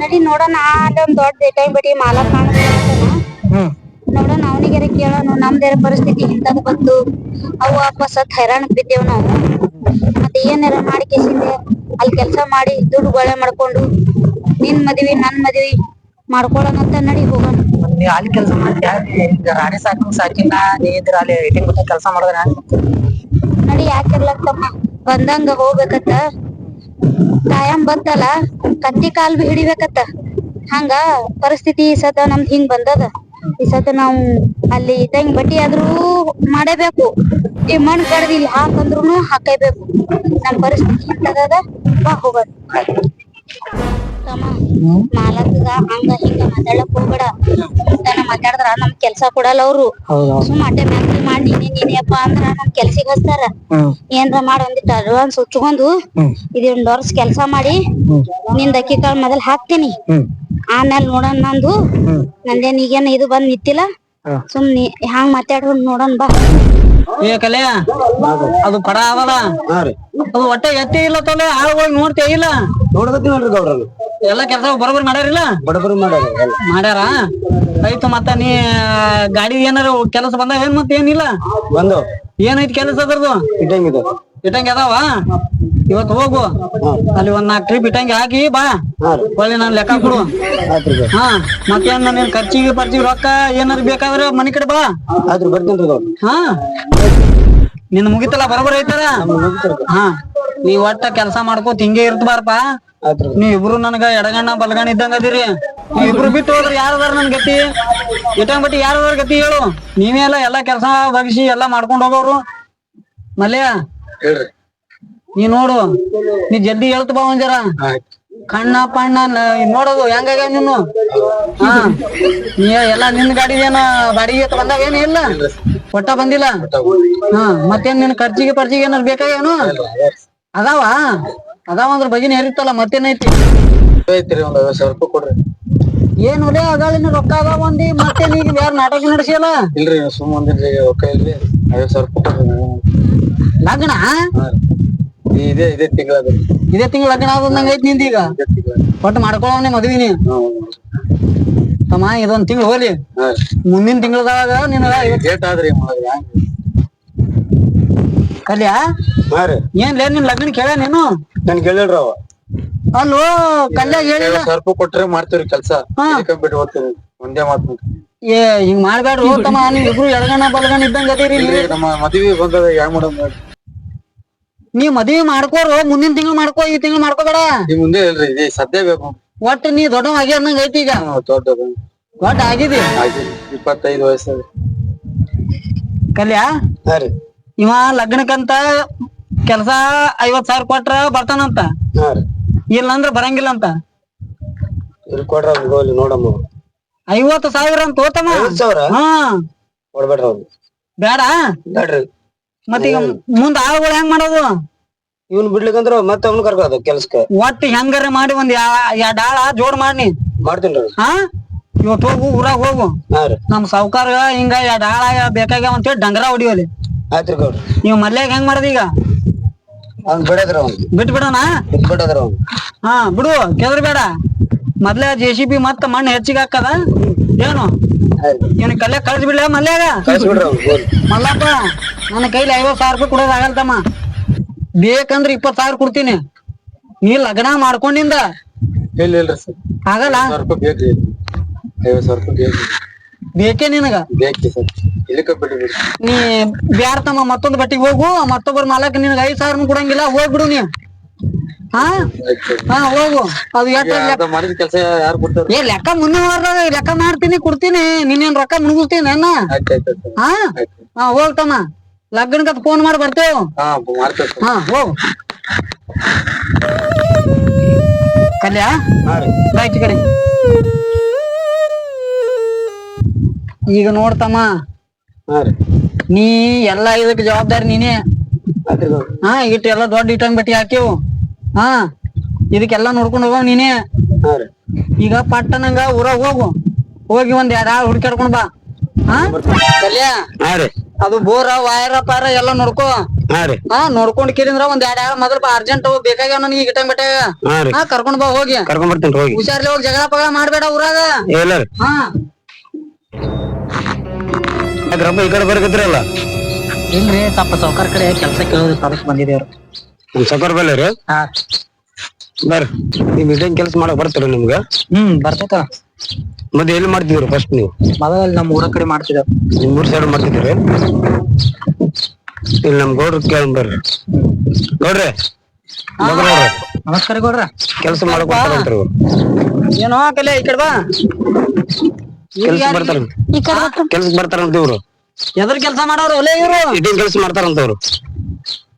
ನಡಿ ನೋಡೋಣ ಅಲ್ಲಿ ಒಂದ್ ದೊಡ್ಡ ಇಟ್ಟಂಗ್ ಬಿಟ್ಟಿ ಮಾಲ ಕಾಣಿಸ್ತಾನ ಹ್ಮ್. ನೋಡೋಣ ಅವನಿಗೆರ ಕೇಳೋಣ ನಮ್ದೇರ ಪರಿಸ್ಥಿತಿ ಇಂತದ್ ಬಂತು. ಅವು ವಾಪಸ್ ಸತ್ ಹೈರಾಣ ಬಿದ್ದೇವ್ ನಾವು. ಮತ್ತೆ ಏನಾರ ಮಾಡಿ ಕೇಸಿಂದೆ ಅಲ್ಲಿ ಕೆಲ್ಸ ಮಾಡಿ ದುಡ್ಡು ಗೊಳೆ ಮಾಡ್ಕೊಂಡು ನಿನ್ ಮದ್ವಿ ನನ್ ಮದ್ವಿ ಮಾಡ್ಕೊಳ್ಳೋಣ ಅಂತ ನಡಿ ಹೋಗೋಣ. ಮತ್ತ್ ನೀ ಅಲ್ಲಿ ಕೆಲಸ ಮಾಡ್ತೀಯ ರಾಣಿ ಸಾಕು ಸಾಕಿನ ನೀ ಇದ್ರ ಅಲ್ಲಿ ಬಿಟ್ಟ ಕೆಲಸ ಮಾಡಿದ್ರೆ? ನಡಿ ಯಾಕಿರ್ಲಕ್ಕಮ್ಮ ಬಂದಂಗ ಹೋಗ್ಬೇಕತ್ತ ಕಾಯಂ ಬಂತಲ್ಲ, ಕತ್ತಿ ಕಾಲ್ ಬಿ ಹಿಡಿಬೇಕತ್ತ. ಹಂಗ ಪರಿಸ್ಥಿತಿ ಈ ಸತ ನಮ್ದ್ ಹಿಂಗ್ ಬಂದದ. ಈ ಸತ ನಾವು ಅಲ್ಲಿ ಇದ್ದಂಗ್ ಬಟ್ಟಿ ಆದ್ರೂ ಮಾಡೇಬೇಕು. ಈ ಮಣ್ ಕಡ್ದು ಇಲ್ಲಿ ಹಾಕಂದ್ರು ಹಾಕೇಬೇಕು. ನಮ್ ಪರಿಸ್ಥಿತಿ ಇಂತದ ಬಾ ಹೋಗೋಣ. ತಮ್ಮ ಹಂಗ ಹಿಂಗ ಮಾತಾಡಕ್ ಹೋಗ್ಬೇಡ. ಮಾತಾಡಿದ್ರ ನಮ್ ಕೆಲ್ಸ ಕೊಡಲ್ಲ ಅವ್ರು. ಸುಮ್ ಅಟ್ಟೆ ಮ್ಯಾಕ್ರಿ ಮಾಡಿ ನೀನೆ ನೀನೆಯಪ್ಪ ಅಂದ್ರ ನಮ್ ಕೆಲ್ಸಿಗ್ ಹಚ್ತಾರ. ಏನ್ರ ಮಾಡಿ ಒಂದಿಟ್ಟು ಅಡ್ವಾನ್ಸ್ ಉಚ್ಕೊಂಡು ಇದೊಂದ್ ವರ್ಷ ಕೆಲ್ಸ ಮಾಡಿ ನಿಂದ ಅಕ್ಕಿ ಕಾಳು ಮೊದಲ್ ಹಾಕ್ತೀನಿ. ಆಮೇಲೆ ನೋಡೋಣ ನಂದು. ನಂದೇನ್ ಈಗೇನ್ ಇದು ಬಂದ್ ನಿಂತಿಲ್ಲ ಸುಮ್ ಸುಮ್ನಿ ಹ್ಯಾಂಗ್ ಮಾತಾಡೋಣ ನೋಡೋಣ ಬಾ. ಏ ಕಲೆ ಅದು ಪಡ ಅದಲ್ಲ ಅದು ಒಟ್ಟೆ ಎತ್ತಿ ಇಲ್ಲ ತೊಲೆ ಆಳುಗಳು ನೋಡ್ತೇ ಇಲ್ಲ. ನೋಡಕತ್ತಿ ನೋಡ್ರಿ ಗೌಡ್ರಲ್ಲ ಎಲ್ಲ ಕೆಲಸ ಬರೋಬರ್ ಮಾಡ್ಯಾರಿಲ್ಲ? ಬಡಬರಿ ಮಾಡ್ಯಾರ ಎಲ್ಲ. ಮಾಡ್ಯಾರ? ಆಯ್ತು ಮತ್ತ ನೀ ಗಾಡಿ ಏನಾರ ಕೆಲಸ ಬಂದಾಗ ಏನ್ ಮತ್ತ ಏನಿಲ್ಲ? ಬಂದು ಏನೈತಿ ಕೆಲಸ ಅದರದು ಇಟ್ಟಂಗ್ ಇದು ಇಟ್ಟಂಗೆ ಅದಾವ? ಇವತ್ತು ಹೋಗು. ಅಲ್ಲಿ ಒಂದ್ ನಾಕ್ ಟ್ರಿಪ್ ಇಟ್ಟಂಗೆ ಹಾಕಿ ಬಾ. ಒಳ್ಳೆ ನಾನು ಲೆಕ್ಕ ಕೊಡು. ಆಯ್ತ್ರಿ ಗೌಡ್ರ ಹಾ. ಮತ್ತೇನ್ ನೀನ್ ಖರ್ಚಿಗೆ ಪರ್ಚಿಗೆ ರೊಕ್ಕ ಏನಾರ ಬೇಕಾದ್ರೆ ಮನಿ ಕಡೆ ಬಾ. ಆಯ್ತ್ರಿ ಬರ್ತೀನಿ ಗೌಡ್ರ ಹಾ. ನಿನ್ ಮುಗಿತಲ್ಲ ಬರೋಬರ್ ಐತಾರ ಹಾ. ನೀ ಒಟ್ಟ ಕೆಲಸ ಮಾಡ್ಕೋತ ಹಿಂಗೆ ಇರ್ತಬಾರ್ಪಾ ನೀವ್ ಇಬ್ರು ನನಗ ಎಡಗಣ್ಣ ಬಲಗಣ್ಣ ಇದ್ದಂಗ ಅದಿರಿ. ನೀವ್ ಇಬ್ರು ಬಿಟ್ಟು ಹೋದ್ರೆ ಯಾರದಾರ ನನ್ ಗತಿ? ಇಟ್ಟಂಗ್ ಬಿಟ್ಟು ಯಾರದಾರ ಗತಿ ಹೇಳು. ನೀವೇ ಎಲ್ಲ ಎಲ್ಲಾ ಕೆಲಸ ಬಗ್ಸಿ ಎಲ್ಲಾ ಮಾಡ್ಕೊಂಡ್ ಹೋಗೋರು. ಮಲ್ಯ ಹೇಳ್ರಿ. ನೀ ನೋಡು. ನೀ ಜಲ್ದಿ ಹೇಳ್ತ ಬಾ ಕಣ್ಣ ಪಣ್ಣ ನೋಡೋದು ಹೆಂಗಾಗ ನೀನು ಹಾ. ನೀ ಎಲ್ಲಾ ನಿನ್ ಗಾಡಿ ಏನ ಬಾಡಿಗೆ ಬಂದಾಗ ಏನು ಇಲ್ಲ? ಒಟ್ಟ ಬಂದಿಲ್ಲ? ಹಾ ಮತ್ತೇನ್ ನಿನ್ ಖರ್ಚಿಗೆ ಪರ್ಚಿಗೆ ಏನಾರ ಬೇಕಾಗೇನು ಅದಾವ? ಅದಾವ ಅಂದ್ರ ಬಗಿನ ಹೇರಿತ್ತಲ್ಲ ಮತ್ತೇನೈತಿ ಐತ್ರಿ ಒಂದ್ ಐವತ್ ಸಾವಿರ ರೂಪಾಯಿ ಕೊಡ್ರಿ. ಏನ್ ಒಲೆ ಅಗಳಿನ ರೊಕ್ಕ ಅದಾವ ಒಂದಿ ಮತ್ತೆ ನೀಗ ಯಾರು ನಾಟಕ ನಡೆಸಿಯಲ್ಲ ಇಲ್ರಿ ಸುಮ್ ಒಂದಿನ್ರಿ ರೊಕ್ಕ ಇಲ್ರಿ. ಐವತ್ ಸಾವಿರ ರೂಪಾಯಿ ಕೊಡ್ರಿ ಲಗ್ನ? ಇದೇ ಇದೇ ತಿಂಗಳ ಇದೇ ತಿಂಗಳ ಲಗ್ನ ಆದಂಗ ಐತಿ ನಿಂದ ಈಗ? ಒಟ್ಟು ಮಾಡ್ಕೊಳ್ಳೋನೆ ಮದ್ವಿನಿ ತಮ್ಮ ಇದೊಂದ್ ತಿಂಗಳು ಹೋಲಿ. ಮುಂದಿನ ತಿಂಗಳದಾಗ ನಿನಗ ಡೇಟ್ ಆದ್ರಿ ಕಲ್ಯಾ? ಏನ್ ಲೇ ನಿನ್ ಲಗ್ನ ಕೇಳ ನೀನು? ನನ್ ಕೇಳಿಲ್ರಿ ಅವ ಅಲ್ಲೋ ಕಲ್ಯಾಗ ಹೇಳಿಲ್ಲ. ಸಾವಿರ ರೂಪಾಯಿ ಕೊಟ್ರೆ ಮಾಡ್ತೀವ್ರಿ ಕೆಲ್ಸ. ಹಾ. ಇದಕ್ಕೆ ಬಿಟ್ಟು ಹೋಗ್ತೀನಿ ಒಂದೇ ಮಾತು ಏ ಹಿಂಗ್ ಮಾಡ್ಬೇಡ್ರಿ ತಮ್ಮ. ನೀವ್ ಇಬ್ರು ಎಡಗಣ ಬಲಗಣ ಇದ್ದಂಗ ಅದೀರಿ ಇಲ್ರಿ ನಮ್ಮ ಮದ್ವಿ ಬಂದದ ಯಾವ ನೋಡಿ ನೀ ಮದ್ವಿ ಮಾಡ್ಕೋರು ಮುಂದಿನ ತಿಂಗಳು ಮಾಡ್ಕೋ ಈ ತಿಂಗಳು ಮಾಡ್ಕೋಬೇಡ ನೀ ಮುಂದೆ ಇಲ್ರಿ ಇದೇ ಸದ್ಯ ಬೇಕು. ಒಟ್ಟು ನೀ ದೊಡ್ಡ ಆಗ್ಯಾರ್ನಂಗ ಐತಿ ಈಗ. ದೊಡ್ಡದು. ದೊಡ್ಡ ಆಗಿದಿ. ಆಗಿ ಇಪ್ಪತ್ತೈದು ವಯಸ್ಸ ಕಲ್ಯಾ? ಹಾ ರೀ. ಇವ ಲಗ್ನಕ್ಕಂತ ಕೆಲ್ಸ ಐವತ್ ಸಾವಿರ ಕೊಟ್ರ ಬರ್ತಾನಂತ. ಇಲ್ಲ ಅಂದ್ರ ಬರಂಗಿಲ್ಲ ಅಂತ ಇಲ್ಲಿ ಕೊಡ್ರ ಗೋಲಿ ನೋಡಮ್ಮ. ಐವತ್ತು ಸಾವಿರ ಅಂತ ತೋತಮ್ಮ ಐವತ್ ಸಾವಿರ? ಹಾ. ಕೊಡ್ಬೇಡ್ರಿ ಅವ್ನು ಬೇಡ ಬೇಡ್ರಿ ಮತ್ತೀಗ ಮುಂದ ಆಳುಗಳು ಹೆಂಗ್ ಮಾಡೋದು? ಇವ್ನ್ ಬಿಡ್ಲಿಕ್ಕಂದ್ರ ಮತ್ತೆ ಅವ್ನು ಕರ್ಕೋದು ಕೆಲ್ಸಕ್ಕೆ. ಒಟ್ಟು ಹೆಂಗಾರ ಮಾಡಿ ಒಂದ್ ಎರಡ್ ಆಳ ಜೋಡ್ ಮಾಡಿ ಮಾಡ್ತೀನಿ ಹಾ? ಇವತ್ತು ಹೋಗು ಊರಾಗ ಹೋಗು. ನಮ್ ಸಾವುಕಾರ ಹಿಂಗ ಎರಡ್ ಆಳ ಬೇಕಾಗ್ಯಾವ ಅಂತೇಳಿ ಡಂಗರ ಹೊಡಿಯೋಲಿ. ಆಯ್ತು ನೀವು ಮಲ್ಯಾಗ ಹೆಂಗ್ ಮಾಡದ ಈಗ? ಅವ್ನ್ ಬಿಡದ್ರ ಅವ್ನ್. ಬಿಟ್ ಬಿಡೋಣ? ಬಿಟ್ ಬಿಡದ್ರ ಅವ್ನ್. ಹಾ ಬಿಡು ಕೆದ್ರ ಬೇಡ. ಮೊದ್ಲೇ ಜೆ ಸಿ ಬಿ ಮತ್ತ ಮಣ್ಣು ಹೆಚ್ಚಿಗೆ ಹಾಕದ? ಏನು? ಆಯ್ತು. ಕಲ್ಯ ಕಳ್ಸಿ ಬಿಡ್ಲ ಮಲ್ಯಾಗ? ಕಳ್ಸ್ಬಿಡ್ರಿ ಅವ್ನ್ ಗೋಲಿ. ಮಲ್ಲಪ್ಪ ನನ್ನ ಕೈಲಿ ಐವತ್ ಸಾವಿರ ರೂಪಾಯಿ ಕೊಡೋದ್ ಆಗಲ್ತಮ್ಮ ಬೇಕಂದ್ರ ಇಪ್ಪತ್ ಸಾವಿರ ಕೊಡ್ತೀನಿ. ನೀ ಲಗ್ನ ಮಾಡ್ಕೊಂಡಿಂದ ಇಲ್ಲ ಇಲ್ರಿ ಸರ್. ಆಗಲ್ಲ? ಸಾವಿರ ರೂಪಾಯಿ ಬೇಕ್ರಿ ಐವತ್ ಸಾವಿರ ರೂಪಾಯಿ ಬೇಕ್ರಿ ಬೇಕೇ ನಿನಗ? ಬೇಕ್ರಿ ಸರ್. ಇಲ್ಲಿಕ ಬಿಡ್ರಿ ನೀ ಬ್ಯಾರ್ತಮ್ಮ ಮತ್ತೊಂದ್ ಬಟ್ಟಿಗೆ ಹೋಗು. ಮತ್ತೊಬ್ಬರ ಮಾಲಕ್ ನಿನಗ ಐದ್ ಸಾವಿರ ಕೊಡಂಗಿಲ್ಲ. ಹೋಗ್ಬಿಡು ನೀ. ಹಾ? ಹಾ ಹೋಗು. ಅದು ಎಷ್ಟ ಮಾಡಿದ ಕೆಲಸ ಯಾರು ಕೊಡ್ತಾರ? ಏ ಲೆಕ್ಕ ಮುನ್ನೂರ ಲೆಕ್ಕ ಮಾಡ್ತೀನಿ ಕೊಡ್ತೀನಿ. ನಿನ್ನೇನ್ ರೊಕ್ಕ ಮುಗಿಸ್ತೀನಿ ಅಣ್ಣ ಹಾ? ಹಾ ಹೋಗ್ತಮ್ಮ ಲಗ್ನಕ್ಕ ಫೋನ್ ಮಾಡಿ ಬರ್ತೇವ್. ಹಾ ಮಾಡ್ತೇವೆ ಹಾ ಹೋಗು. ಕಲ್ಯಾ? ಬಾಯ್ತಿ ಕಡೆ. ಈಗ ನೋಡ್ತಮ್ಮ ಹಾ ರೀ. ನೀ ಎಲ್ಲಾ ಇದಕ್ ಜವಾಬ್ದಾರಿ ನೀನೇ. ಗೌಡ್ರಿ ಹಾ ಇಟ್ಟು ಎಲ್ಲಾ ದೊಡ್ಡ ಇಟ್ಟಂಗ್ ಬಟ್ಟಿ ಹಾಕಿವು ಹಾ ಇದಕ್ಕೆಲ್ಲಾ ನೋಡ್ಕೊಂಡು ಹೋಗೋ ನೀನೇ. ಹಾ ರೀ. ಈಗ ಪಟ್ಟನಂಗ ಊರಾಗ ಹೋಗು. ಹೋಗಿ ಒಂದ್ ಎರಡ್ ಆಳ್ ಹುಡ್ಕ್ಯಾಡ್ಕೊಂಡ್ ಬಾ. ಹಾ? ಕಲ್ಯಾ ಹಾ ರೀ. ಅದು ಬೋರ ವಾಯರ ಪಾರ ಎಲ್ಲ ನೋಡ್ಕೋ. ಹಾ ರೀ. ಹಾ ನೋಡ್ಕೊಂಡ್ ಕೇಳಿದ್ರ ಒಂದ್ ಎರಡ್ ಎರಡ್ ಮೊದಲ ಅರ್ಜೆಂಟ್ ಬೇಕಾಗ್ಯಾವ ನನಗೆ ಈಗ ಇಟ್ಟಂಗ್ ಬಟ್ಟೆ. ಹಾ ರೀ. ಹಾ ಕರ್ಕೊಂಡ್ ಬಾ ಹೋಗಿ. ಕರ್ಕೊಂಡ್ ಬರ್ತೀನಿ ಹೋಗಿ ಹುಷಾರ್ಲಿ ಹೋಗಿ ಜಗಳ ಪಗಳ ಮಾಡ್ಬೇಡ ಊರಾಗ. ಇಲ್ಲ ರೀ. ಹಾ. ಯಾಕ್ರಪ್ಪ ಈ ಕಡೆ ಬರ್ಕತ್ರಲ್ಲ ಇಲ್ರಿ ತಪ್ಪ ಸೌಕರ್ ಕಡೆ ಕೆಲಸ ಕೇಳೋದು ತರಕ್ ಬಂದಿದೇವ್ರು ಸೌಕರ್ ಸಕರ್ ಬಲ್ಲ ರೀ ಹಾ. ಬರ್ರಿ. ಇದೇನ್ ಕೆಲಸ ಮಾಡಕ್ ಬರ್ತೀರ ನಿಮ್ಗ? ಹ್ಮ್ ಬರ್ತೈತ ಮತ್ತೆ ಎಲ್ಲಿ ಮಾಡ್ತಿದ್ರು ಫಸ್ಟ್ ನೀವು? ಮೊದಲ ನಮ್ ಊರ ಕಡೆ ಮಾಡ್ತಿದ್ರು ನಿಮ್ ಊರ್ ಸೈಡ್ ಮಾಡ್ತಿದ್ರಿ ಇಲ್ಲಿ ನಮ್ ಗೌಡ್ರ ಕೇಳ ಬರ್ರಿ. ಗೌಡ್ರಿ ಗೌಡ್ರ ನಮಸ್ಕಾರ ಗೌಡ್ರ. ಕೆಲಸ ಮಾಡಕ್ ಏನೋ ಕಲೆ ಈ ಕಡೆ ಬಾ. ಕೆಲ್ಸ ಬರ್ತಾರ. ಕೆಲ್ಸಕ್ ಬರ್ತಾರಂತ ಇವ್ರು. ಎದ್ರ ಕೆಲಸ ಮಾಡೋರು ಒಲೆ ಇವ್ರು. ಇಟ್ಟಿನ ಕೆಲಸ ಮಾಡ್ತಾರಂತ ಅವ್ರು.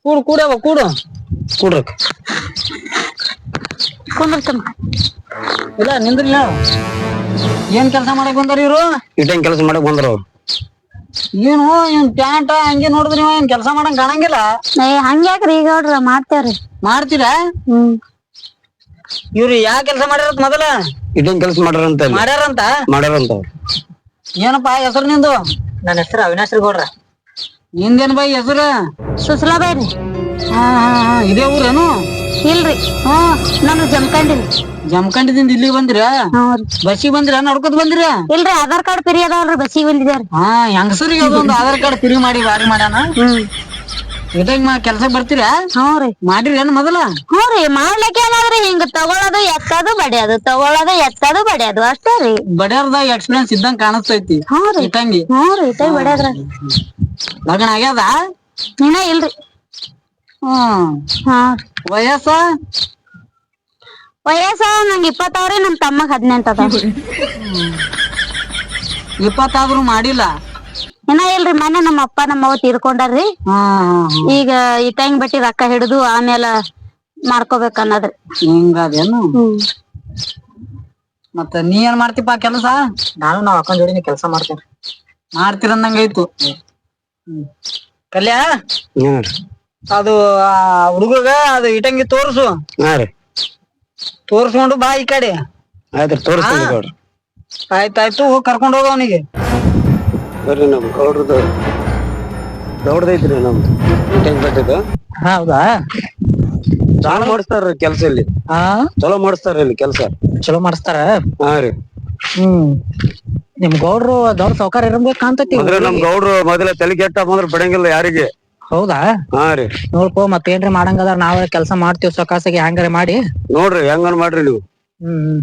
ಕೂಡು ಕೂಡವ ಕೂಡು. ಕೂಡ್ರಕ್. ಕುಂದ್ರತಮ್ಮ ಇಲ್ಲ ನಿಂದ್ರಿಲ್ಲ. ಏನ್ ಕೆಲಸ ಮಾಡಕ್ ಬಂದಾರ ಇವ್ರು? ಇಟ್ಟೇನ್ ಕೆಲಸ ಮಾಡಕ್ ಬಂದ್ರ ಅವ್ರು. ಏನು ಏನ್ ಪ್ಯಾಂಟ್ ಹಂಗೆ ನೋಡಿದ್ರಿ ಇವ ಏನ್ ಕೆಲಸ ಮಾಡಂಗ್ ಕಾಣಂಗಿಲ್ಲ? ಏ ಹಂಗ್ಯಾಕ್ರಿ ಈಗ ನೋಡ್ರ ಮಾಡ್ತೇವ್ರಿ. ಮಾಡ್ತೀರಾ? ಹ್ಮ್. ಇವ್ರು ಯಾ ಕೆಲಸ ಮಾಡ್ಯಾರ ಮೊದಲ? ಮೀಟಿಂಗ್ ಕೆಲಸ ಮಾಡ್ಯಾರಂತ ಇಲ್ಲಿ ಮಾಡ್ಯಾರಂತ? ಮಾಡ್ಯಾರಂತ ಅವ್ರು. ಏನಪ್ಪಾ ಹೆಸರು ನಿಂದು? ನನ್ನ ಹೆಸರು ಅವಿನಾಶ್ ಗೌಡ್ರ. ನಿಂದೇನ್ ಬಾಯಿ ಹೆಸರು? ಸುಸ್ಲಾಬೇರಿ ಹಾ ಹಾ ಹಾ ಇದೇ ಊರೇನು? ಇಲ್ರಿ. ಹಾ. ನಾನು ಜಮ್ಕಂಡಿನಿ ಜಮಖಂಡದಿಂದ ಇಲ್ಲಿ ಬಂದ್ರ? ಬಸ್ಸಿಗೆ ಬಂದ್ರ? ನಡ್ಕೊತ ಬಂದ್ರ? ಇಲ್ರಿ ಆಧಾರ್ ಕಾರ್ಡ್ ಪಿರಿ ಅದಾವ್ರಿ ಬಸ್ಸಿಗೆ ಬಂದಿದ್ದೇವ್ರಿ ಹಾ ಹೆಂಗಸರಿಗೆ ಒಂದು ಆಧಾರ್ ಕಾರ್ಡ್ ಫ್ರೀ ಮಾಡಿ ಬಾರಿ ಮಾಡ್ಯಾನ? ಹ್ಮ್. ಇದಾಗ ಮಾ ಕೆಲ್ಸಕ್ ಬರ್ತೀರಾ? ಹ್ಞೂ ರೀ. ಮಾಡಿರಿ ಏನ್ ಮೊದಲ? ಹ್ಞೂ ರೀ ಮಾಡ್ಲಿಕ್ಕೆ ಏನಾದ್ರಿ? ಹಿಂಗ ತಗೊಳೋದು ಎತ್ತದು ಬಡಿಯೋದು. ತಗೊಳೋದು ಎತ್ತದು ಬಡಿಯೋದು. ಅಷ್ಟೇ ರೀ. ಬಡ್ಯಾರ್ದಾಗ ಎಕ್ಸ್ಪೀರಿಯನ್ಸ್ ಇದ್ದಂಗ ಕಾಣಿಸ್ತೈತಿ. ಹ್ಞೂ ರೀ. ಇಟ್ಟಂಗಿ. ಹ್ಞೂ ರೀ ಇತ್ತಾಗ ಬಡಿಯೋದ್ರ. ಲಗ್ನ ಆಗ್ಯಾದ? ಇನ್ನ ಇಲ್ರಿ. ಹ್ಮ್ ಹಾ. ವಯಸ್ಸ? ವಯಸ್ಸ ನಂಗ ಇಪ್ಪತ್ತಾವ್ರಿ ನಮ್ ತಮ್ಮಗ್ ಹದಿನೆಂಟ್ ಅದಾವ್ರಿ ಇಪ್ಪತ್ತಾದ್ರೂ ಮಾಡಿಲ್ಲ? ಇನ್ನ ಇಲ್ರಿ ಮನೆ ನಮ್ಮ ಅಪ್ಪ ನಮ್ಮ ಅವ್ವ ತೀರ್ಕೊಂಡಾರ್ರಿ. ಈಗ ಇಟ್ಟಂಗ್ ಬಟ್ಟಿ ರೊಕ್ಕ ಹಿಡಿದು ಆಮೇಲೆ ಮಾಡ್ಕೋಬೇಕ ಅನ್ನೋದ್ರಿ. ಹಿಂಗಾದೇನು ಮತ್ತ ನೀ ಏನ್ ಮಾಡ್ತಿಪ್ಪ ಕೆಲಸ? ನಾನು ನಾವ್ ಅಕ್ಕನ ಜೋಡಿನ ಕೆಲಸ ಮಾಡ್ತೇನೆ ಮಾಡ್ತಿರಂದಂಗ ಐತು ಕಲ್ಯಾ? ಅದು ಆ ಹುಡುಗಗ ಅದು ಇಟಂಗಿ ತೋರ್ಸು. ತೋರ್ಸ್ಕೊಂಡು ಬಾ ಈ ಕಡೆ. ಆಯ್ತು ಆಯ್ತಾಯ್ತು ಕರ್ಕೊಂಡು ಹೋಗ ಅವನಿಗೆ. ಬರ್ರಿ ನಮ್ ಗೌಡ್ರದ್ದು ದೊಡ್ಡದೈತ್ರಿ ನಮ್ದು. ಮೀಟಿಂಗ್ ಬಟ್ಟಿದ್ದು ಹೌದಾ? ಚಲೋ ಮಾಡಿಸ್ತಾರ ಕೆಲ್ಸ ಇಲ್ಲಿ ಹಾ ಚಲೋ ಮಾಡಿಸ್ತಾರ ಇಲ್ಲಿ ಕೆಲ್ಸ. ಚಲೋ ಮಾಡಿಸ್ತಾರ? ಹಾ ರೀ. ಹ್ಮ್. ನಿಮ್ ಗೌಡ್ರು ದೊಡ್ಡ ಸೌಕರ್ಯ ಇರಂಗ ಕಾಣ್ತೈತಿ. ಮೊದ್ಲ ನಮ್ ಗೌಡ್ರು ಮೊದಲ ತಲೆ ಕೆಟ್ಟ ಬಂದ್ರ ಬಿಡಂಗಿಲ್ಲ ಯಾರಿಗೆ. ಹೌದಾ? ಹಾ ರೀ. ನೋಡ್ಕೋ ಮತ್ತೇನ್ರಿ ಮಾಡಂಗದ ನಾವೇ ಕೆಲಸ ಮಾಡ್ತೀವಿ ಸೊಕಾಸಿಗೆ ಹ್ಯಾಂಗಾರ ಮಾಡಿ. ನೋಡ್ರಿ ಹೆಂಗನ್ ಮಾಡ್ರಿ ನೀವು. ಹ್ಮ್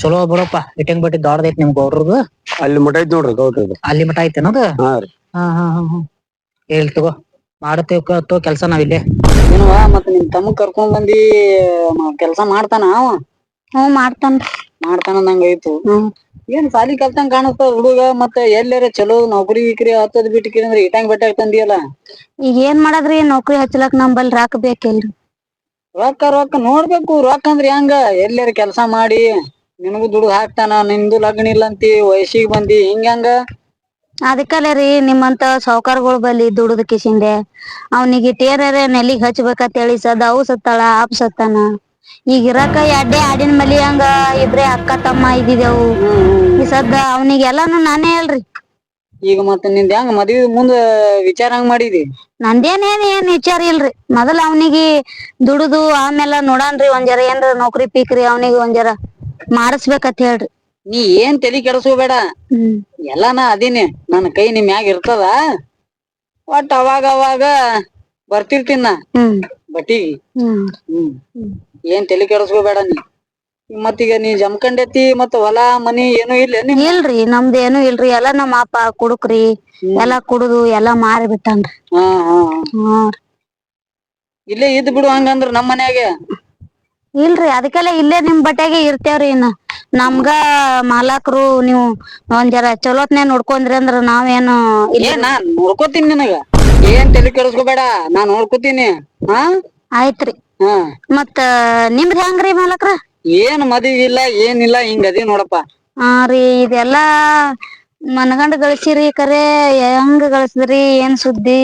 ಚಲೋ ಬಿಡಪ್ಪ. ಇಟ್ಟಂಗ್ ಬಟ್ಟಿ ದೊಡ್ಡದೈತಿ ನಿಮ್ ಗೌಡ್ರದು ಅಲ್ಲಿ ಮಠ ಐತಿ ನೋಡ್ರಿ ಗೌಡ್ರದು ಅಲ್ಲಿ ಮಠ ಐತೆ ಅನ್ನೋದು ಹಾ ರೀ. ಹಾ ಹಾ ಹಾ ಹಾ. ಹೇಳ್ ತಗೋ. ಮಾಡತೇವ್ ತೋ ಕೆಲ್ಸ ನಾವಿಲ್ಲೇ ಏನವ ಮತ್ತ ನಿಮ್ ತಮ್ಮ ಕರ್ಕೊಂಡ್ ಬಂದಿ ಕೆಲ್ಸ ಮಾಡ್ತಾನ ಅವ? ಹ್ಮ್ ಮಾಡ್ತಾನ. ಮಾಡ್ತಾನ ನಂಗ ಐತು. ಹ್ಮ್ ಏನ್ ಸಾಲಿ ಕಲ್ತಂಗ್ ಕಾಣಿಸ್ತ ಹುಡುಗ ಮತ್ತೆ ಎಲ್ಲಾರ ಚಲೋ ನೌಕರಿ ಗಿಕ್ರಿ ಹತ್ತದ್ ಬಿಟ್ಟಿಕ್ರಿ ಅಂದ್ರೆ ಇಟಂಗ್ ಬೆಟ್ಟ ತಂದಿಯಲ್ಲ? ಈಗ ಏನ್ ಮಾಡದ್ರಿ? ನೌಕರಿ ಹಚ್ಚಲಕ್ ನಂಬಲ್ ರಾಕ್ ಬೇಕಿಲ್ರಿ ರೊಕ್ಕ ರೊಕ್ಕ ನೋಡ್ಬೇಕು. ರೊಕ್ಕ ಅಂದ್ರ ಹೆಂಗ? ಎಲ್ಲಾರ ಕೆಲಸ ಮಾಡಿ ನಿನಗೂ ದುಡ್ಡು ಹಾಕ್ತಾನ ನಿಂದು ಲಗ್ನ ಇಲ್ಲ ಅಂತಿ ವಯಸ್ಸಿಗೆ ಬಂದಿ ಹಿಂಗ ಹೆಂಗ? ಅದಕ್ಕಲ್ಲೇ ರೀ ನಿಮ್ಮಂತ ಸಾವ್ಕಾರ್ಗಳ ಬಲ್ಲಿ ದುಡುದ ಕಿಶಿಂದೆ. ಅವನಿಗೆ ಟೇರರೆ ನೆಲಿಗ್ ಹಚ್ಬೇಕಂತ ಹೇಳಿ ಸದ ಅವು ಸತ್ತಾಳ ಆಪ್ ಸತ್ತಾನ. ಈಗ ಇರಕ ಎಡ್ಡೆ ಆಡಿನ ಮಲಿ ಹಂಗ ಇಬ್ರೇ ಅಕ್ಕ ತಮ್ಮ ಇದ್ದಿದೆವು ಈ ಸದ್ದ ಅವನಿಗೆಲ್ಲಾನು ನಾನೇ ಹೇಳ್ರಿ. ಈಗ ಮತ್ತ ನಿಂದ ಹೆಂಗ ಮದ್ವಿ ಮುಂದ ವಿಚಾರ ಹಂಗ್ ಮಾಡಿದಿ? ನಂದೇನೇನ್ ಏನ್ ವಿಚಾರ ಇಲ್ರಿ. ಮೊದಲ ಅವನಿಗೆ ದುಡುದು ಆಮೇಲೆ ನೋಡಾನ್ರಿ ಒಂದ್ ಜರ ಏನ್ರ ನೌಕರಿ ಪೀಕ್ರಿ ಅವನಿಗೆ ಒಂದ್ ಜರ ಮಾಡಿಸ್ಬೇಕಂತ ಹೇಳ್ರಿ. ನೀ ಏನ್ ತಲಿ ಕೆಡಸ್ಕೋಬೇಡ ಎಲ್ಲಾನ ಎಲ್ಲಾ ನಾ ಅದೀನಿ. ನನ್ನ ಕೈ ನಿಮ್ ಮ್ಯಾಗ ಇರ್ತದ. ಒಟ್ ಅವಾಗ ಅವಾಗ ಬರ್ತಿರ್ತೀನ ನಾ. ಹ್ಮ್. ಬಟ್ಟಿಗಿ. ಹ್ಮ್. ಹ್ಮ್. ಏನ್ ತಲಿ ಕೆಡಸ್ಕೋಬೇಡ ನೀ. ಮತ್ತೀಗ ನೀ ಜಮ್ಕಂಡೈತಿ ಮತ್ತ ಹೊಲ ಮನಿ ಏನು ಇಲ್ಲ ನಿಮ್ ಇಲ್ರಿ ನಮ್ದೇನು ಇಲ್ರಿ. ಎಲ್ಲಾ ನಮ್ಮ ಅಪ್ಪ ಕುಡುಕ್ರಿ ಎಲ್ಲಾ ಕುಡುದು ಎಲ್ಲಾ ಮಾರಿ ಬಿಟ್ಟಾನ್ರಿ ಹಾ. ಹಾ. ಇಲ್ಲೇ ಇದ್ ಬಿಡು ಹಂಗಂದ್ರ ನಮ್ ಮನ್ಯಾಗ. ಇಲ್ರಿ ಅದಕ್ಕೆಲ್ಲ ಇಲ್ಲೇ ನಿಮ್ ಬಟ್ಯಾಗೆ ಇರ್ತೇವ್ರಿ ಇನ್ನ. ನಮ್ಗ ಮಾಲಕ್ರು ನೀವು ಒಂದ್ ಜರ ಚಲೋತ್ನೆ ನೋಡ್ಕೊಂಡ್ರಿ ಅಂದ್ರ ನಾವೇನು ಏ ನೋಡ್ಕೋತೀನಿ ನಿನಗ. ಏನ್ ತಲೆ ಕೆಡಸ್ಕೋಬೇಡ ನಾನ್ ನೋಡ್ಕೋತೀನಿ. ಹಾ? ಆಯ್ತ್ರಿ. ಹಾ. ಮತ್ತ ನಿಮ್ದ್ ಹೆಂಗ್ರಿ ಮಾಲಕ್ರ? ಏನ್ ಮದ್ವಿ ಇಲ್ಲ ಏನಿಲ್ಲ ಹಿಂಗ್ ಅದಿ ನೋಡಪ್ಪ. ಹಾ ರೀ ಇದೆಲ್ಲಾ ಮನಗಂಡ ಗಳಿಸಿರಿ ಕರೆ ಹೆಂಗ್ ಗಳಿಸಿದ್ರಿ ಏನ್ ಸುದ್ದಿ?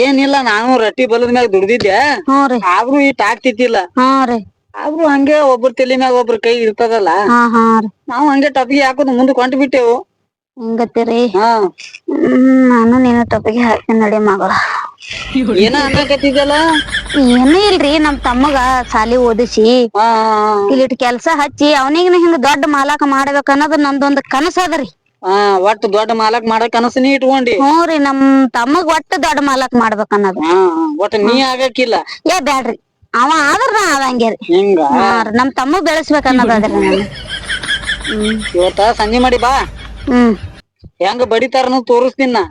ಏನಿಲ್ಲ ನಾನು ರಟ್ಟಿ ಬಲದ ಮ್ಯಾಗ ದುಡ್ದಿದ್ದೆ. ಹ್ಞೂ ರೀ. ಆದ್ರೂ ಇಟ್ ಆಗ್ತಿದ್ದಿಲ್ಲ ಹ್ಞೂ ರೀ. ಆದ್ರೂ ಹಂಗೆ ಒಬ್ರ ತಲೆ ಮ್ಯಾಗ ಒಬ್ರ ಕೈ ಇರ್ತದಲ್ಲ. ಹಾ ಹಾ ರೀ. ನಾವು ಹಂಗೆ ಟಪ್ಗಿ ಹಾಕೋದು ಮುಂದಕ್ಕೆ ಹೊಂಟ್ ಬಿಟ್ಟೆವು ಹಿಂಗತ್ತೀರಿ ಹಾ. ಹ್ಮ್ ನಾನು ನೀನು ಟೊಪಿಗೆ ಹಾಕ್ತೀನಿ ನಡಿ ಮಗಳ. ಏನ ಅನ್ನಕತ್ತಿದ್ದಲ್ಲ ಏನೂ ಇಲ್ರಿ ನಮ್ ತಮ್ಮಗ ಸಾಲಿ ಓದಿಸಿ ಇಲ್ಲಿಟ್ ಕೆಲ್ಸ ಹಚ್ಚಿ ಅವನಿಗಿನ ಹಿಂಗ ದೊಡ್ಡ ಮಾಲಾಕ ಮಾಡ್ಬೇಕ ಅನ್ನೋದು ನಂದೊಂದ್ ಕನಸ ಅದರಿ. ಹಾ ಒಟ್ಟ ದೊಡ್ಡ ಮಾಲಕ್ ಮಾಡಕ್ ಕನಸು ನೀ ಇಟ್ಕೊಂಡಿ. ಹ್ಞೂ ರೀ ನಮ್ ತಮ್ಮಗ್ ಒಟ್ಟ ದೊಡ್ಡ ಮಾಲಕ್ ಮಾಡ್ಬೇಕ ಅನ್ನೋದು. ಹಾ ಹಾ. ನೀ ಆಗಕ್ಕಿಲ್ಲ. ಏ ಬ್ಯಾಡ್ರಿ ಅವ ಆದ್ರ ನಾ ಆದಂಗೇರಿ ರೀ. ಹಿಂಗ. ನಮ್ ತಮ್ಮ ಬೆಳೆಸ್ಬೇಕ ಅನ್ನೋದು ಅದ್ರಿ ನಾನು ಇವತ್ತ ಸಂಜೆ ಮಾಡಿ ಬಾ. ಹ್ಮ್. ಹೆಂಗ ಬಡಿತಾರನು ತೋರಿಸ್ತೀನ ನಾ.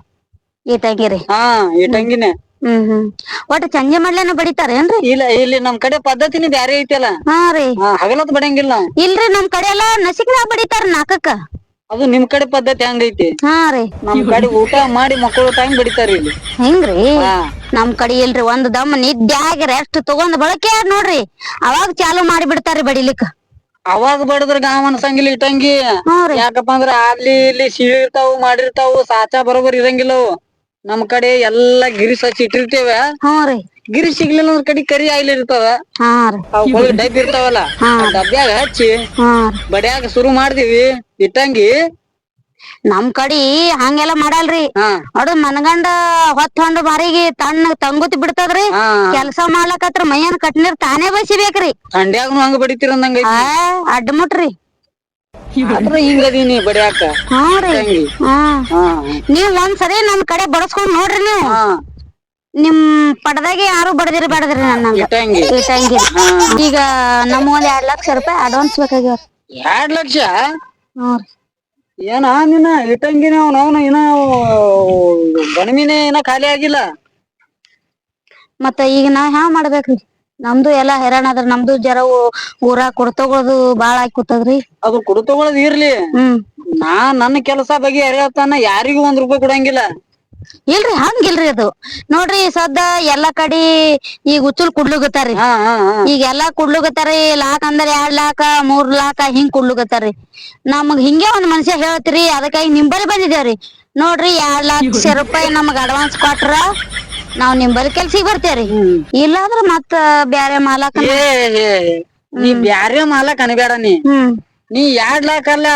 ಈ ತಂಗಿರಿ. ಹಾ ಇಟ್ಟಂಗಿನೇ ಹ್ಮ್ ಹ್ಮ್. ಒಟ್ಟ ಚಂಜೆ ಮಾಡ್ಲೇನ ಬಡಿತಾರೇನ್ರಿ ಇಲ್ಲ ಇಲ್ಲಿ ನಮ್ ಕಡೆ ಪದ್ಧತಿನೇ ಬ್ಯಾರೆ ಐತಲ್ಲ. ಹಾ ರೀ. ಹಗಲತ್ ಬಡಂಗಿಲ್ಲ ನಾವು. ಇಲ್ರಿ ನಮ್ ಕಡೆ ಎಲ್ಲಾ ನಸಿಕ್ನಾಗ ಬಡಿತಾರ ನಾಕಕ್ಕ. ಅದು ನಿಮ್ ಕಡೆ ಪದ್ಧತಿ ಹಂಗೈತಿ ಹಾ ರೀ. ನಮ್ ಕಡೆ ಊಟ ಮಾಡಿ ಮಕ್ಕಳು ಟೈಮ್ ಬಡಿತಾರ ಇಲ್ಲಿ. ಹೆಂಗ್ರಿ? ಹಾ. ನಮ್ ಕಡೆ ಇಲ್ರಿ ಒಂದ್ ದಮ್ ನಿದ್ದೆ ಆಗಿ ರೆಸ್ಟ್ ತಗೊಂಡ್ ಬಳಕೆ ನೋಡ್ರಿ. ಅವಾಗ ಚಾಲು ಮಾಡಿ ಬಿಡ್ತಾರಿ ಬಡಿಲಿಕ್ಕ. ಅವಾಗ ಬಡದ್ರ ಗಾವ ಅನ್ಸಂಗಿಲ್ಲ ಇಟ್ಟಂಗಿ. ಹಾ ರೀ. ಯಾಕಪ್ಪ ಅಂದ್ರ ಅಲ್ಲಿ ಇಲ್ಲಿ ಸೀಳಿರ್ತಾವು ಮಾಡಿರ್ತಾವು ಸಾಚಾ ಬರೋಬರ್ ಇರಂಗಿಲ್ಲ ಅವು ನಮ್ ಕಡೆ ಎಲ್ಲಾ ಗಿರಿಸ್ ಹಚ್ಚಿ ಇಟ್ಟಿರ್ತೇವ. ಹ್ಞೂ ರೀ. ಗಿರಿ ಸಿಗ್ಲಿಲ್ಲ ಒಂದ್ ಕಡೆ ಕರಿ ಆಗ್ಲಿ ಇರ್ತಾವ ಹಾ ರೀ. ಅವ್ ಡಬ್ಬಿ ಇರ್ತಾವಲ್ಲ ಡಬ್ಬ್ಯಾಗ ಹಚ್ಚಿ ಹಾ ರೀ. ಬಡ್ಯಾಗ ಶುರು ಮಾಡ್ದಿವಿ ಇಟ್ಟಂಗಿ. ನಮ್ ಕಡಿ ಹಂಗೆಲ್ಲ ಮಾಡಲ್ರಿ. ಹಾ. ಅಡು ಮನಗಂಡ ಹೊತ್ತ ಹೊಂಡ ಮಾರಿಗೆ ತಣ್ಣ ತಂಗುತಿ ಬಿಡ್ತದ್ರಿ. ಹಾ. ಕೆಲ್ಸ ಮಾಡ್ಲಕತ್ರ ಮೈಯನ್ ಕಟ್ನೀರ್ ತಾನೇ ಬಸಿಬೇಕ್ರಿ. ಥಂಡ್ಯಾಗನು ಹಂಗ ಬಡಿತೀರ ಅಂದಂಗ ಅಡ್ಡ ಮುಟ್ರಿ. ಆದ್ರ ನೀ ಬಡ್ಯಾಕ. ಹಾ ರೀ. ಹಾ. ನೀವ್ ಒಂದ್ಸರಿ ನಮ್ ಕಡೆ ಬಡಸ್ಕೊಂಡ್ ನೋಡ್ರಿ ನೀವು. ನಿಮ್ ಪಡದಾಗೆ ಯಾರು ಬಡದಿರ ಬಡದ್ರಿ ನನ್ನ ಇಟ್ಟಂಗಿ ಈಗ ನಮ್ಗೊಂದ್ ಎರಡ್ ಲಕ್ಷ ರೂಪಾಯಿ ಅಡ್ವಾನ್ಸ್ ಬೇಕಾಗ್ಯಾವ. ಎರಡ್ ಲಕ್ಷ? ಏನ ನಿನ್ನ ಇಟ್ಟಂಗಿನ ಅವನು ಇನ್ನ ಗಣಮಿನೇ ಇನ್ನ ಖಾಲಿ ಆಗಿಲ್ಲ? ಮತ್ತ ಈಗ ನಾವ್ ಹ್ಯಾಂಗ ಮಾಡ್ಬೇಕ್ರಿ? ನಮ್ದು ಎಲ್ಲಾ ಹೈರಾಣ ಅದ್ರ. ನಮ್ದು ಜರ ಊರ ಕೊಡ್ತಗೊಳದು ಬಾಳ ಆಗಿ ಕೂತದ್ರಿ. ಅದು ಕುಡು ತಗೊಳದ್ ಇರ್ಲಿ. ಹ್ಮ್. ನಾ ನನ್ನ ಕೆಲಸ ಬಗ್ಗೆ ಹರಿಯತ್ತಾನ ಯಾರಿಗೂ ಒಂದ್ ರೂಪಾಯಿ ಕೊಡಂಗಿಲ್ಲ. ಇಲ್ರಿ ಹಂಗಿಲ್ರಿ ಅದು. ನೋಡ್ರಿ ಸದ್ದ ಎಲ್ಲಾ ಕಡಿ ಈಗ ಉಚ್ಚುಲ್ ಕುಡ್ಲುಗತ್ತಾರಿ ಹಾ ಹಾ ಹಾ. ಈಗ ಎಲ್ಲಾ ಕುಡ್ಲುಗತ್ತಾರಿ ಲಾಕ್ ಅಂದ್ರ ಎರಡ್ ಲಾಕ ಮೂರ್ ಲಾಕ ಹಿಂಗ್ ಕುಡ್ಲುಗತ್ತಾರಿ ನಮಗ್ ಹಿಂಗೆ ಒಂದ್ ಮನುಷ್ಯ ಹೇಳ್ತೀರಿ ಅದಕ್ಕಾಗಿ ನಿಂಬಲ್ಲಿ ಬಂದಿದೇವ್ರಿ. ನೋಡ್ರಿ ಎರಡ್ ಲಕ್ಷ ರೂಪಾಯಿ ನಮಗ್ ಅಡ್ವಾನ್ಸ್ ಕೊಟ್ರ ನಾವ್ ನಿಂಬಲ್ ಕೆಲ್ಸಿಗೆ ಬರ್ತೇವ್ರಿ. ಇಲ್ಲಾಂದ್ರ ಮತ್ತ ಬ್ಯಾರೆ ಮಾಲಕ ಏ ಏ, ನೀ ಬ್ಯಾರೆ ಮಾಲಕ್ ಅನ್ಬೇಡ ನೀ. ಹ್ಮ್. ನೀ ಎರಡ್ ಲಾಕ್ ಅಲ್ಲ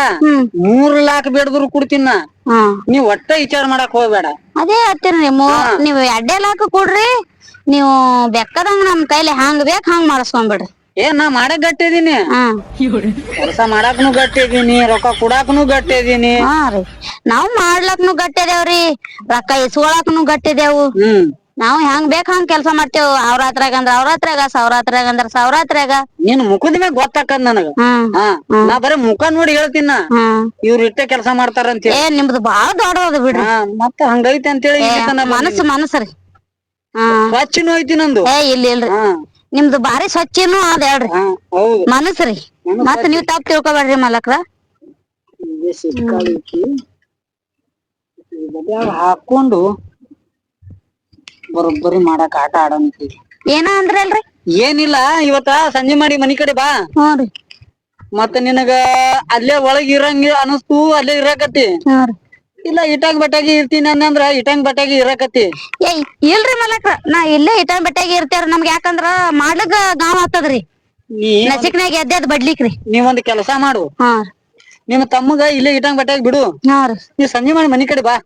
ಮೂರ್ ಲಾಖ ಬೇಡದ್ರು ಕೊಡ್ತೀನ ನಾ. ಹಾ. ನೀ ಒಟ್ಟ ವಿಚಾರ ಮಾಡಕ್ ಹೋಗ್ಬೇಡ. ಅದೇ ಹೇಳ್ತೀರಿ ನೀವು ನೀವ್ ಎಡ್ಡೆ ಲಾಕ ಕೊಡ್ರಿ ನೀವು ಬೆಕ್ಕದಂಗ ನಮ್ ಕೈಲಿ ಹಂಗ್ ಬೇಕ್ ಹಂಗ್ ಮಾಡಿಸ್ಕೊಂಡ್ಬಿಡ್ರಿ ಏ ನಾ ಮಾಡಕ್ ಗಟ್ಟಿ ಇದೀನಿ. ಹಾ. ಕೆಲಸ ಮಾಡಾಕ್ನು ಗಟ್ಟಿ ಇದೀನಿ ರೊಕ್ಕ ಕುಡಾಕ್ನು ಗಟ್ಟಿ ಇದೀನಿ. ಹಾ ರೀ. ನಾವ್ ಮಾಡ್ಲಕ್ನು ಗಟ್ಟಿದೇವ್ರಿ ರೊಕ್ಕ ಇಸ್ಕೊಳಕ್ನು ಗಟ್ಟಿದೇವು ಹ್ಮ್. ನಾವ್ ಹೆಂಗ್ ಬೇಕ್ ಹಂಗ್ ಕೆಲ್ಸ ಮಾಡ್ತೇವ್ ಅವ್ರ ಹತ್ರಾಗ ಅಂದ್ರ ಅವ್ರ ಹತ್ರಾಗ ಸಾವಿರ ಹತ್ರಾಗ ಅಂದ್ರ ಸಾವಿರ ಹತ್ರಾಗ ನಿನ್ ಮುಖದ ಮ್ಯಾಗ ಗೊತ್ತಾಕದ್ ನನಗ. ಹ್ಮ್ ಹಾ ನಾ ಬರೀ ಮುಖ ನೋಡಿ ಹೇಳ್ತೀನ. ಹ್ಮ್. ಇವ್ರ ಇಟ್ಟೆ ಕೆಲಸ ಮಾಡ್ತಾರ ಅಂತ ಏ ನಿಮ್ದು ಬಾಳ ದೊಡ್ಡದ ಬಿಡ್ರಿ. ಮತ್ತ ಹಂಗೈತಿ ಅಂತೇಳಿ ಹೇಳಿ ಇಲ್ಲಿ ತನ ಮನಸ್ಸು ಮನಸ್ಸು ರೀ ಹಾ ಸ್ವಚ್ಛನು ಐತಿ ನಂದು. ಏ ಇಲ್ಲ ಇಲ್ರಿ. ಹಾ. ನಿಮ್ದು ಬಾರಿ ಸ್ವಚ್ಛನು ಅದ ಹೇಳ್ರಿ. ಹಾ ಹೌದು. ಮನಸ್ಸು ರೀ ಮತ್ತ ನೀವ್ ತಪ್ಪ ತಿಳ್ಕೊಬೇಡ್ರಿ ಮಲಕ್ರ. ಹಾಕೊಂಡು ಬರೋಬ್ಬರಿ ಮಾಡಕ್ ಆಟ ಆಡಂತೀವಿ ಏನ ಅಂದ್ರಲ್ರಿ ಏನಿಲ್ಲ ಇವತ್ತ ಸಂಜೆ ಮಾಡಿ ಮನಿ ಕಡೆ ಬಾ. ರೀ. ಮತ್ತ ನಿನಗ ಅಲ್ಲೇ ಒಳಗ್ ಇರಂಗ ಅನಸ್ತು ಅಲ್ಲೇ ಇರಾಕತಿ ಹ್ಞೂ ರೀ. ಇಲ್ಲ ಇಟಾಂಗ್ ಬಟ್ಟಾಗಿ ಇರ್ತೀನಿ ಅನ್ನಂದ್ರ ಇಟಾಂಗ್ ಬಟ್ಟಾಗಿ ಇರಾಕತಿ ಏಯ್ ಇಲ್ರಿ ಮಲಕ್ರ ನಾ ಇಲ್ಲೇ ಇಟಾಂಗ್ ಬೆಟ್ಟಾಗಿ ಇರ್ತೇವ್ರಿ ನಮ್ಗೆ ಯಾಕಂದ್ರ ಮಾಡ್ಲಿಕ್ಕ ಗಾಂವ್ ಆಗ್ತದ್ರಿ. ನೀ ಎದ್ದೆ ಅದ್ ಬಡ್ಲಿಕ್ರಿ ನೀವೊಂದ್ ಕೆಲಸ ಮಾಡು. ಹಾ ರೀ. ನಿಮ್ಮ ತಮ್ಮಗ ಇಲ್ಲೇ ಇಟಾಂಗ್ ಬಟ್ಟಾಗಿ ಬಿಡು. ಹಾ ರೀ. ನೀ ಸಂಜೆ ಮಾಡಿ ಮನಿ ಕಡೆ ಬಾ.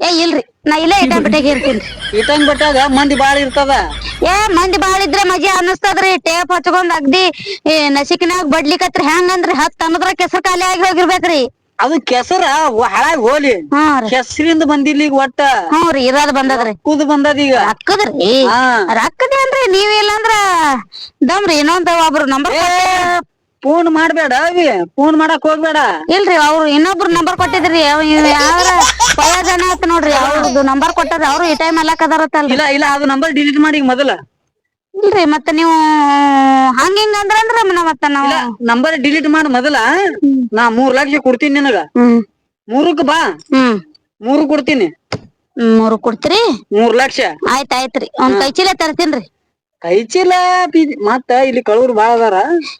ಏ ಇಲ್ರಿ. ನಾ ಇಲ್ಲೇ ಇಟ್ಟ ಬಟ್ಟೆಗೆ ಇರ್ತೀನಿ ಇಟಂಗ್ ಬಟ್ಟಾಗ ಮಂದಿ ಬಾಳ ಇರ್ತದ. ಏ ಮಂದಿ ಬಾಳ ಇದ್ರೆ ಮಜಾ ಅನ್ನಿಸ್ತದ್ರಿ ಟೇಪ್ ಹಚ್ಕೊಂಡ್ ಅಗ್ದಿ ನಸಿಕಿನಾಗ ಬಡ್ಲಿಕತ್ರ ಹೆಂಗಂದ್ರಿ? ಹತ್ ಅನ್ನದ್ರ ಕೆಸರು ಖಾಲಿ ಆಗಿ ಹೋಗಿರ್ಬೇಕ್ರಿ. ಅದು ಕೆಸರ ಹಾಳಾಗಿ ಹೋಲಿ ಕೆಸರಿಂದ ಬಂದಿಲ್ಲ ಈಗ ಒಟ್ಟ. ಹ್ಞೂ ರೀ ಇರೋದ್ ಬಂದದ್ರಿ. ಕೂದ ಬಂದದ ಈಗ. ರಕ್ಕದ್ರಿ. ರೊಕ್ಕದ ಅಂದ್ರೆ ನೀವ್ ಇಲ್ಲಾಂದ್ರ ದಮ್ರಿ. ಇನ್ನೊಂದ್ ಒಬ್ರು ನಂಬರ್ ಫೋನ್ ಮಾಡ್ಬೇಡ ಅವಿ. ಫೋನ್ ಮಾಡಕ್ ಹೋಗ್ಬೇಡ. ಇಲ್ರಿ ಅವ್ರು ಇನ್ನೊಬ್ರು ನಂಬರ್ ಕೊಟ್ಟಿದ್ರಿ. ಅವ್ ಇವ್ ಯಾರ ಜನ ಆತ್ ನೋಡ್ರಿ ಅವ್ರದ್ದು ನಂಬರ್ ಕೊಟ್ಟಾರ ಅವ್ರು ಈ ಟೈಮ್ ಎಲ್ಲಾಕ್ ಅದಾರತ್ತಲ್ರಿ. ಇಲ್ಲ ಇಲ್ಲ ಅದು ನಂಬರ್ ಡಿಲೀಟ್ ಮಾಡಿ ಮೊದಲ. ಇಲ್ರಿ ಮತ್ತ ನೀವು ಹಂಗ ಹಿಂಗ ಅಂದ್ರ ಅಂದ್ರ ಮತ್ತ ನಾವು ನಂಬರ್ ಡಿಲೀಟ್ ಮಾಡಿ ಮೊದಲ. ನಾ ಮೂರ್ ಲಕ್ಷ ಕೊಡ್ತೀನಿ ನಿನಗ. ಹ್ಮ್. ಮೂರಕ್ ಬಾ. ಹ್ಮ್. ಮೂರು ಕೊಡ್ತೀನಿ. ಹ್ಮ್, ಮೂರು ಕೊಡ್ತೀರಿ? ಮೂರ್ ಲಕ್ಷ. ಆಯ್ತ್ ಆಯ್ತ್ರಿ. ಒಂದ್ ಕೈ ಚೀಲ ತರ್ತೀನ್ರಿ. ಕೈ ಚೀಲ ಬೀದಿ- ಮತ್ತ ಇಲ್ಲಿ ಕಳೂರ್ ಬಾಳ ಅದಾರ.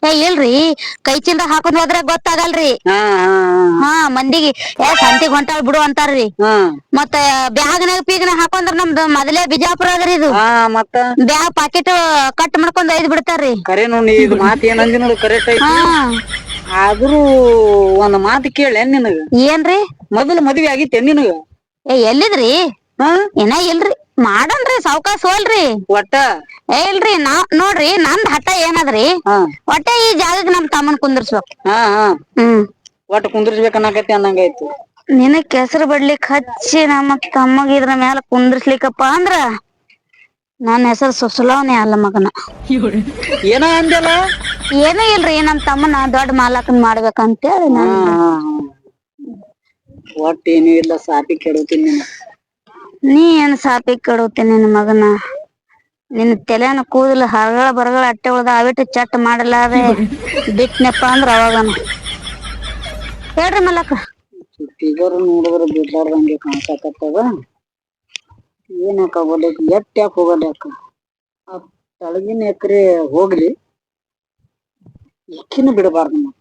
ಏ ಇಲ್ರಿ. ಕೈ ಚೀಲ ಹಾಕೊಂಡ್ ಹೋದ್ರ ಗೊತ್ತಾಗಲ್ರಿ. ಹಾ ಹಾ ಹಾ. ಮಂದಿಗೆ ಏ ಸಂತಿಗ್ ಹೊಂಟಾಳ್ ಬಿಡು ಅಂತಾರ್ರಿ. ಹಾ. ಮತ್ತ ಬ್ಯಾಗ್ನಾಗ ಪೀಗ್ನಾಗ ಹಾಕೊಂಡ್ರ ನಮ್ದು ಮೊದಲೇ ಬಿಜಾಪುರ ಅದ್ರಿ ಇದು. ಹಾ ಮತ್ತ? ಬ್ಯಾಗ್ ಪಾಕೆಟ್ ಕಟ್ ಮಾಡ್ಕೊಂಡ್ ಐದ್ ಬಿಡ್ತಾರ್ರಿ. ಕರೆ ನೋಡಿ ಇದು ಮಾತ್ ಏನ್ ಅಂದಿ ನೋಡು ಕರೆಕ್ಟ್ ಐತಿ. ಹಾ. ಆದ್ರೂ ಒಂದ್ ಮಾತು ಕೇಳೆ ನಿನಗ. ಏನ್ರಿ? ಮೊದಲ ಮದ್ವಿ ಆಗಿತ್ತೆ ನಿನಗ? ಏ ಎಲ್ಲಿದ್ರಿ? ಹಾ? ಏನ ಇಲ್ರಿ. ಮಾಡನ್ರಿ ಸಾವ್ಕಾಸ್ ಹೋಲ್ರಿ. ಒಟ್ಟ? ಇಲ್ರಿ ನಾ ನೋಡ್ರಿ ನಂದ್ ಹಠ ಏನದ್ರಿ? ಹಾ. ಒಟ್ಟ ಈ ಜಾಗಕ್ ನಮ್ ತಮ್ಮನ್ ಕುಂದರ್ಸ್ಬೇಕು. ಹಾ ಹಾ. ಹ್ಮ್. ಒಟ್ಟ ಕುಂದ್ರಿಸ್ಬೇಕ ಅನ್ನಕತ್ತಿ ಅನ್ನಂಗಾಯ್ತು ನಿನಗ್ ಕೆಸರು ಬಡ್ಲಿಕ್ ಹಚ್ಚಿ ನಮ್ಮ ತಮ್ಮಗ್ ಇದ್ರ ಮ್ಯಾಲ ಕುಂದ್ರಸ್ಲಿಕ್ಕಪ್ಪ ಅಂದ್ರ ನನ್ನ ಹೆಸರು ಸುಸುಲಾವನೆ ಅಲ್ಲ ಮಗನ. ಏನೋ ಅಂದಲ್ಲ ಏನೂ ಇಲ್ರಿ ನಮ್ ತಮ್ಮನ ದೊಡ್ಡ ಮಾಲಕನ್ ಮಾಡ್ಬೇಕಂತೇಳಿ ನಾನು. ಒಟ್ಟ ಏನೂ ಇಲ್ಲ ಸಾಪಿ ಕೆಡುತ್ತೀನಿ ನೀ ಏನ್ ಸಾಪಿ ಕೆಡುತ್ತೆ ನಿನ್ ಮಗನ? ನಿನ್ ತಲೆನ ಕೂದಲು ಹರಗಳ ಬರಗಳ ಅಟ್ಟೆ ಉಳ್ದ ಅವಿಟ್ಟು ಚಟ್ ಮಾಡಲಾರೆ ಬಿಟ್ನಪ್ಪ ಅಂದ್ರ ಅವಾಗನ. ಹೇಳ್ರಿ ಮಲ್ಲಕ್ಕ. ಫಿಗರ್ ನೋಡಿದ್ರ ಬಿಡ್ಲಾರ್ದಂಗೆ ಕಾಣ್ಸಕತ್ತದ. ಏನಕ್ಕ ಹೋಗಲಿ ಎಟ್ ಯಾಕೆ ಹೋಗಲ್ಯಾಕ ಆ ತಳಗಿನ ಎಕರೆ ಹೋಗ್ಲಿ. ಇಕ್ಕಿನ ಬಿಡಬಾರ್ದು ಮತ್ತೆ.